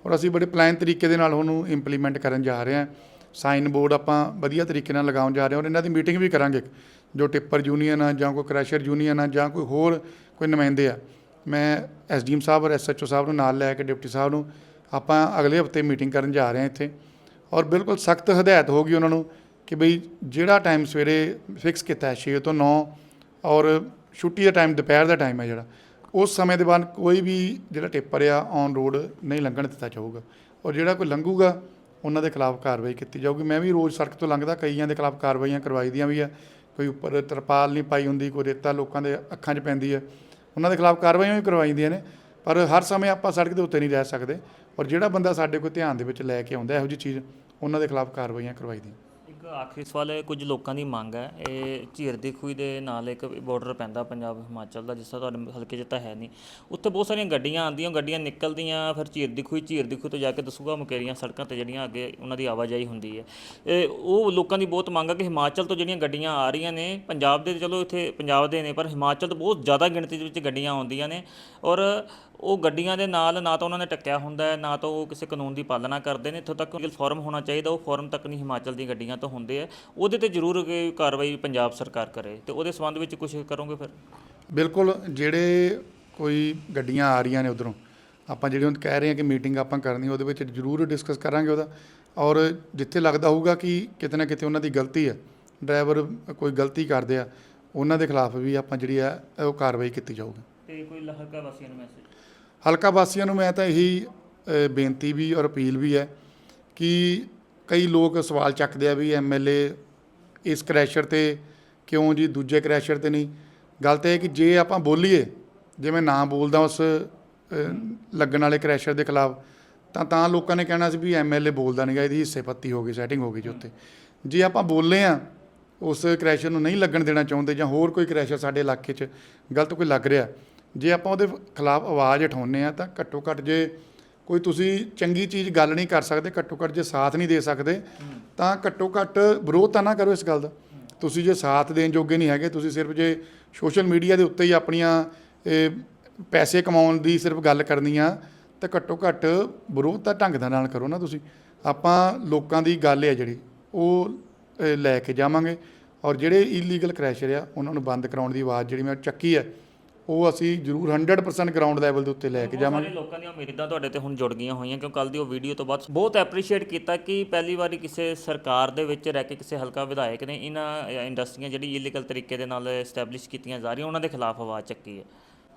S1: ਔਰ ਅਸੀਂ ਬੜੇ ਪਲਾਨ ਤਰੀਕੇ ਦੇ ਨਾਲ ਉਹਨੂੰ ਇੰਪਲੀਮੈਂਟ ਕਰਨ ਜਾ ਰਹੇ ਹਾਂ। ਸਾਈਨ ਬੋਰਡ ਆਪਾਂ ਵਧੀਆ ਤਰੀਕੇ ਨਾਲ ਲਗਾਉਣ ਜਾ ਰਹੇ ਹਾਂ ਔਰ ਇਹਨਾਂ ਦੀ ਮੀਟਿੰਗ ਵੀ ਕਰਾਂਗੇ ਜੋ ਟਿੱਪਰ ਯੂਨੀਅਨ ਆ ਜਾਂ ਕੋਈ ਕ੍ਰੈਸ਼ਰ ਯੂਨੀਅਨ ਆ ਜਾਂ ਕੋਈ ਹੋਰ ਕੋਈ ਨੁਮਾਇੰਦੇ ਆ। ਮੈਂ ਐਸਡੀਐਮ ਸਾਹਿਬ ਔਰ ਐਸਐਚਓ ਸਾਹਿਬ ਨੂੰ ਨਾਲ ਲੈ ਕੇ ਡਿਪਟੀ ਸਾਹਿਬ ਨੂੰ ਆਪਾਂ ਅਗਲੇ ਹਫ਼ਤੇ ਮੀਟਿੰਗ ਕਰਨ ਜਾ ਰਹੇ ਹਾਂ ਇੱਥੇ। ਔਰ ਬਿਲਕੁਲ ਸਖਤ ਹਦਾਇਤ ਹੋਗੀ ਉਹਨਾਂ ਨੂੰ ਕਿ ਬਈ ਜਿਹੜਾ ਟਾਈਮ ਸਵੇਰੇ ਫਿਕਸ ਕੀਤਾ ਹੈ 6 ਤੋਂ 9 ਔਰ ਛੁੱਟੀ ਦਾ ਟਾਈਮ ਦੁਪਹਿਰ ਦਾ ਟਾਈਮ ਹੈ ਜਿਹੜਾ ਉਸ ਸਮੇਂ ਦੇ ਬਾਅਦ ਕੋਈ ਵੀ ਜਿਹੜਾ ਟਿੱਪਰ ਆ ਔਨ ਰੋਡ ਨਹੀਂ ਲੰਘਣ ਦਿੱਤਾ ਜਾਊਗਾ। ਔਰ ਜਿਹੜਾ ਕੋਈ ਲੰਘੂਗਾ, ਉਹਨਾਂ ਦੇ ਖਿਲਾਫ ਕਾਰਵਾਈ ਕੀਤੀ ਜਾਊਗੀ। ਮੈਂ ਵੀ ਰੋਜ਼ ਸੜਕ ਤੋਂ ਲੰਘਦਾ, ਕਈਆਂ ਦੇ ਖਿਲਾਫ ਕਾਰਵਾਈਆਂ ਕਰਵਾਈ ਦੀਆਂ ਵੀ ਆ। ਕੋਈ ਉੱਪਰ ਤਰਪਾਲ ਨਹੀਂ ਪਾਈ ਹੁੰਦੀ, ਕੋਈ ਰੇਤਾ ਲੋਕਾਂ ਦੇ ਅੱਖਾਂ 'ਚ ਪੈਂਦੀ ਹੈ ਉਹਨਾਂ ਦੇ ਖਿਲਾਫ ਕਾਰਵਾਈਆਂ ਵੀ ਕਰਵਾਈਆਂ ਨੇ, ਪਰ ਹਰ ਸਮੇਂ ਆਪਾਂ ਸੜਕ ਦੇ ਉੱਤੇ ਨਹੀਂ ਰਹਿ ਸਕਦੇ। ਔਰ ਜਿਹੜਾ ਬੰਦਾ ਸਾਡੇ ਕੋਲ ਧਿਆਨ ਦੇ ਵਿੱਚ ਲੈ ਕੇ ਆਉਂਦਾ, ਇਹੋ ਜਿਹੀ ਚੀਜ਼ ਉਹਨਾਂ ਦੇ ਖਿਲਾਫ ਕਾਰਵਾਈਆਂ ਕਰਵਾਈ ਦੀਆਂ
S2: ਆਖਰੀ ਸਵਾਲ ਹੈ, ਕੁਝ ਲੋਕਾਂ ਦੀ ਮੰਗ ਹੈ। ਇਹ ਝੀਰ ਦੀ ਖੂਹੀ ਦੇ ਨਾਲ ਇੱਕ ਬਾਰਡਰ ਪੈਂਦਾ ਪੰਜਾਬ, ਹਿਮਾਚਲ ਦਾ, ਜਿਸ ਤਰ੍ਹਾਂ ਤੁਹਾਡੇ ਹਲਕੇ 'ਚ ਤਾਂ ਹੈ ਨਹੀਂ। ਉੱਥੇ ਬਹੁਤ ਸਾਰੀਆਂ ਗੱਡੀਆਂ ਆਉਂਦੀਆਂ, ਗੱਡੀਆਂ ਨਿਕਲਦੀਆਂ, ਫਿਰ ਝੀਰ ਦੀ ਖੂਹੀ, ਝੀਰ ਦੀ ਖੂਹੀ ਤੋਂ ਜਾ ਕੇ ਦਸੂਗਾ ਮੁਕੇਰੀਆਂ ਸੜਕਾਂ ਤੇ ਜਿਹੜੀਆਂ ਅੱਗੇ ਉਹਨਾਂ ਦੀ ਆਵਾਜਾਈ ਹੁੰਦੀ ਹੈ। ਇਹ ਉਹ ਲੋਕਾਂ ਦੀ ਬਹੁਤ ਮੰਗ ਹੈ ਕਿ ਹਿਮਾਚਲ ਤੋਂ ਜਿਹੜੀਆਂ ਗੱਡੀਆਂ ਆ ਰਹੀਆਂ ਨੇ, ਪੰਜਾਬ ਦੇ ਚਲੋ ਇੱਥੇ ਪੰਜਾਬ ਦੇ ਨੇ, ਪਰ ਹਿਮਾਚਲ ਤੋਂ ਬਹੁਤ ਜ਼ਿਆਦਾ ਗਿਣਤੀ ਦੇ ਵਿੱਚ ਗੱਡੀਆਂ ਆਉਂਦੀਆਂ ਨੇ। ਔਰ ਉਹ ਗੱਡੀਆਂ ਦੇ ਨਾਲ ਨਾ ਤਾਂ ਉਹਨਾਂ ਨੇ ਟੱਕਿਆ ਹੁੰਦਾ ਹੈ ਨਾ ਤਾਂ ਉਹ ਕਿਸੇ ਕਾਨੂੰਨ ਦੀ ਪਾਲਣਾ ਕਰਦੇ ਨੇ। ਇੱਥੋਂ ਤੱਕ ਫਾਰਮ ਹੋਣਾ ਚਾਹੀਦਾ ਉਹ ਫਾਰਮ ਤੱਕ ਨਹੀਂ ਹਿਮਾਚਲ ਦੀਆਂ ਗੱਡੀਆਂ ਤੋਂ ਹੁੰਦੇ ਆ। ਉਹਦੇ ਤੇ ਜ਼ਰੂਰ ਕੋਈ ਕਾਰਵਾਈ ਪੰਜਾਬ ਸਰਕਾਰ ਕਰੇ ਤੇ ਉਹਦੇ ਸੰਬੰਧ ਵਿੱਚ ਕੁਝ ਕਰੋਗੇ ਫਿਰ?
S1: ਬਿਲਕੁਲ ਜਿਹੜੇ ਕੋਈ ਗੱਡੀਆਂ ਆ ਰਹੀਆਂ ਨੇ ਉਧਰੋਂ ਆਪਾਂ ਜਿਹੜੇ ਹੁਣ ਕਹਿ ਰਹੇ ਹਾਂ ਕਿ ਮੀਟਿੰਗ ਆਪਾਂ ਕਰਨੀ ਉਹਦੇ ਵਿੱਚ ਜ਼ਰੂਰ ਡਿਸਕਸ ਕਰਾਂਗੇ ਉਹਦਾ। ਔਰ ਜਿੱਥੇ ਲੱਗਦਾ ਹੋਊਗਾ ਕਿ ਕਿਤੇ ਨਾ ਕਿਤੇ ਉਹਨਾਂ ਦੀ ਗਲਤੀ ਹੈ ਡਰਾਈਵਰ ਕੋਈ ਗਲਤੀ ਕਰਦੇ ਆ ਉਹਨਾਂ ਦੇ ਖਿਲਾਫ ਵੀ ਆਪਾਂ ਜਿਹੜੀ ਆ ਉਹ ਕਾਰਵਾਈ ਕੀਤੀ ਜਾਊਗੀ।
S2: ਤੇ ਕੋਈ ਲਹਕਾ ਵਾਸੀਆਂ ਨੂੰ ਮੈਸੇਜ?
S1: ਹਲਕਾ ਵਾਸੀਆਂ ਨੂੰ ਮੈਂ ਤਾਂ ਇਹੀ ਅ, ਬੇਨਤੀ ਵੀ ਔਰ ਅਪੀਲ ਵੀ ਹੈ ਕਿ ਕਈ ਲੋਕ ਸਵਾਲ ਚੱਕਦੇ ਆ ਵੀ ਐਮਐਲਏ ਇਸ ਕ੍ਰੈਸ਼ਰ ਤੇ ਕਿਉਂ ਜੀ ਦੂਜੇ ਕ੍ਰੈਸ਼ਰ ਤੇ ਨਹੀਂ। ਗੱਲ ਤਾਂ ਇਹ ਕਿ ਜੇ ਆਪਾਂ ਬੋਲੀਏ ਜੇ ਮੈਂ ਨਾ ਬੋਲਦਾ ਉਸ ਅ, ਲੱਗਣ ਵਾਲੇ ਕ੍ਰੈਸ਼ਰ ਦੇ ਖਿਲਾਫ ਤਾਂ ਤਾਂ ਲੋਕਾਂ ਨੇ ਕਹਿਣਾ ਸੀ ਵੀ ਐਮਐਲਏ ਬੋਲਦਾ ਨਹੀਂਗਾ ਇਹਦੀ ਹਿੱਸੇ ਪੱਤੀ ਹੋ ਗਈ ਸੈਟਿੰਗ ਹੋ ਗਈ ਜੀ ਉੱਥੇ ਜੇ ਆਪਾਂ ਬੋਲੇ ਆ ਉਸ ਕ੍ਰੈਸ਼ਰ ਨੂੰ ਨਹੀਂ ਲੱਗਣ ਦੇਣਾ ਚਾਹੁੰਦੇ ਜਾਂ ਹੋਰ ਕੋਈ ਕ੍ਰੈਸ਼ਰ ਸਾਡੇ ਇਲਾਕੇ 'ਚ ਗਲਤ ਕੋਈ ਲੱਗ ਰਿਹਾ। ਜੇ ਆਪਾਂ ਉਹਦੇ ਖਿਲਾਫ ਆਵਾਜ਼ ਉਠਾਉਂਦੇ ਆ ਤਾਂ ਘੱਟੋ ਘੱਟ ਜੇ ਕੋਈ ਤੁਸੀਂ ਚੰਗੀ ਚੀਜ਼ ਗੱਲ ਨਹੀਂ ਕਰ ਸਕਦੇ, ਘੱਟੋ ਘੱਟ ਜੇ ਸਾਥ ਨਹੀਂ ਦੇ ਸਕਦੇ, ਤਾਂ ਘੱਟੋ ਘੱਟ ਵਿਰੋਧ ਤਾਂ ਨਾ ਕਰੋ ਇਸ ਗੱਲ ਦਾ। ਤੁਸੀਂ ਜੇ ਸਾਥ ਦੇਣ ਜੋਗੇ ਨਹੀਂ ਹੈਗੇ, ਤੁਸੀਂ ਸਿਰਫ ਜੇ ਸੋਸ਼ਲ ਮੀਡੀਆ ਦੇ ਉੱਤੇ ਹੀ ਆਪਣੀਆਂ ਪੈਸੇ ਕਮਾਉਣ ਦੀ ਸਿਰਫ ਗੱਲ ਕਰਨੀ ਆ, ਤਾਂ ਘੱਟੋ ਘੱਟ ਵਿਰੋਧ ਤਾਂ ਢੰਗ ਦੇ ਨਾਲ ਕਰੋ ਨਾ ਤੁਸੀਂ। ਆਪਾਂ ਲੋਕਾਂ ਦੀ ਗੱਲ ਹੈ ਜਿਹੜੀ, ਉਹ ਲੈ ਕੇ ਜਾਵਾਂਗੇ ਔਰ ਜਿਹੜੇ ਇਲੀਗਲ ਕ੍ਰੈਸ਼ਰ ਆ, ਉਹਨਾਂ ਨੂੰ ਬੰਦ ਕਰਾਉਣ ਦੀ ਆਵਾਜ਼ ਜਿਹੜੀ ਮੈਂ ਚੱਕੀ ਹੈ ਉਹ ਅਸੀਂ ਜ਼ਰੂਰ 100% ਗਰਾਊਂਡ ਲੈਵਲ ਦੇ ਉੱਤੇ ਲੈ ਕੇ ਜਾਵਾਂਗੇ।
S2: ਲੋਕਾਂ ਦੀਆਂ ਉਮੀਦਾਂ ਤੁਹਾਡੇ ਤੇ ਹੁਣ ਜੁੜ ਗਈਆਂ ਹੋਈਆਂ ਕਿਉਂ ਕੱਲ ਦੀ ਉਹ ਵੀਡੀਓ ਤੋਂ ਬਾਅਦ ਬਹੁਤ ਐਪਰੀਸ਼ੀਏਟ ਕੀਤਾ ਕਿ ਪਹਿਲੀ ਵਾਰੀ ਕਿਸੇ ਸਰਕਾਰ ਦੇ ਵਿੱਚ ਰਹਿ ਕੇ ਕਿਸੇ ਹਲਕਾ ਵਿਧਾਇਕ ਨੇ ਇਹਨਾਂ ਇੰਡਸਟਰੀਆਂ ਜਿਹੜੀ ਇਲੀਗਲ ਤਰੀਕੇ ਦੇ ਨਾਲ ਐਸਟੈਬਲਿਸ਼ ਕੀਤੀਆਂ ਜਾ ਰਹੀਆਂ ਉਹਨਾਂ ਦੇ ਖਿਲਾਫ ਆਵਾਜ਼ ਚੱਕੀ ਹੈ।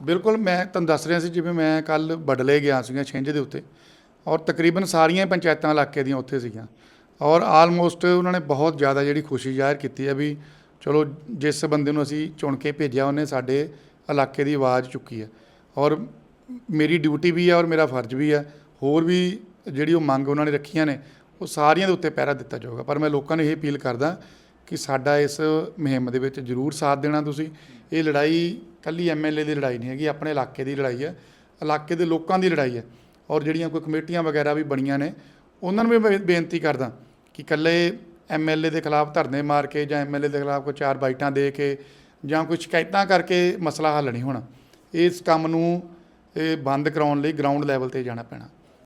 S1: ਬਿਲਕੁਲ ਮੈਂ ਤੁਹਾਨੂੰ ਦੱਸ ਰਿਹਾ ਸੀ ਜਿਵੇਂ ਮੈਂ ਕੱਲ ਬਡਲੇ ਗਿਆ ਸੀਗਾ ਛਿੰਝ ਦੇ ਉੱਤੇ ਔਰ ਤਕਰੀਬਨ ਸਾਰੀਆਂ ਪੰਚਾਇਤਾਂ ਇਲਾਕੇ ਦੀਆਂ ਉੱਥੇ ਸੀਗੀਆਂ ਔਰ ਆਲਮੋਸਟ ਉਹਨਾਂ ਨੇ ਬਹੁਤ ਜ਼ਿਆਦਾ ਜਿਹੜੀ ਖੁਸ਼ੀ ਜ਼ਾਹਿਰ ਕੀਤੀ ਹੈ ਵੀ ਚਲੋ ਜਿਸ ਬੰਦੇ ਨੂੰ ਅਸੀਂ ਚੁਣ ਕੇ ਭੇਜਿਆ ਉਹਨੇ ਸਾਡੇ ਇਲਾਕੇ ਦੀ ਆਵਾਜ਼ ਚੁੱਕੀ ਹੈ। ਔਰ ਮੇਰੀ ਡਿਊਟੀ ਵੀ ਹੈ ਔਰ ਮੇਰਾ ਫਰਜ਼ ਵੀ ਹੈ। ਹੋਰ ਵੀ ਜਿਹੜੀ ਉਹ ਮੰਗ ਉਹਨਾਂ ਨੇ ਰੱਖੀਆਂ ਨੇ, ਉਹ ਸਾਰੀਆਂ ਦੇ ਉੱਤੇ ਪਹਿਰਾ ਦਿੱਤਾ ਜਾਊਗਾ। ਪਰ ਮੈਂ ਲੋਕਾਂ ਨੂੰ ਇਹ ਅਪੀਲ ਕਰਦਾ ਕਿ ਸਾਡਾ ਇਸ ਮੁਹਿੰਮ ਦੇ ਵਿੱਚ ਜ਼ਰੂਰ ਸਾਥ ਦੇਣਾ ਤੁਸੀਂ। ਇਹ ਲੜਾਈ ਕੱਲੀ ਐਮਐਲਏ ਦੀ ਲੜਾਈ ਨਹੀਂ ਹੈਗੀ, ਆਪਣੇ ਇਲਾਕੇ ਦੀ ਲੜਾਈ ਹੈ। ਇਲਾਕੇ ਦੇ ਲੋਕਾਂ ਦੀ ਲੜਾਈ ਹੈ। ਔਰ ਜਿਹੜੀਆਂ ਕੋਈ ਕਮੇਟੀਆਂ ਵਗੈਰਾ ਵੀ ਬਣੀਆਂ ਨੇ, ਉਹਨਾਂ ਨੂੰ ਵੀ ਮੈਂ ਬੇਨਤੀ ਕਰਦਾ ਕਿ ਕੱਲੇ ਐਮਐਲਏ ਦੇ ਖਿਲਾਫ ਧਰਨੇ ਮਾਰ ਕੇ ਜਾਂ ਐਮਐਲਏ ਦੇ ਖਿਲਾਫ ਕੋਈ ਚਾਰ ਬਾਈਟਾਂ ਦੇ ਕੇ ਜਾਂ ਕੋਈ ਸ਼ਿਕਾਇਤਾਂ ਕਰਕੇ ਮਸਲਾ ਹੱਲ ਨਹੀਂ ਹੋਣਾ। ਇਸ ਕੰਮ ਨੂੰ, ਇਹ ਬੰਦ ਕਰਾਉਣ ਲਈ ਗਰਾਊਂਡ ਲੈਵਲ ਤੇ ਜਾਣਾ ਪੈਣਾ।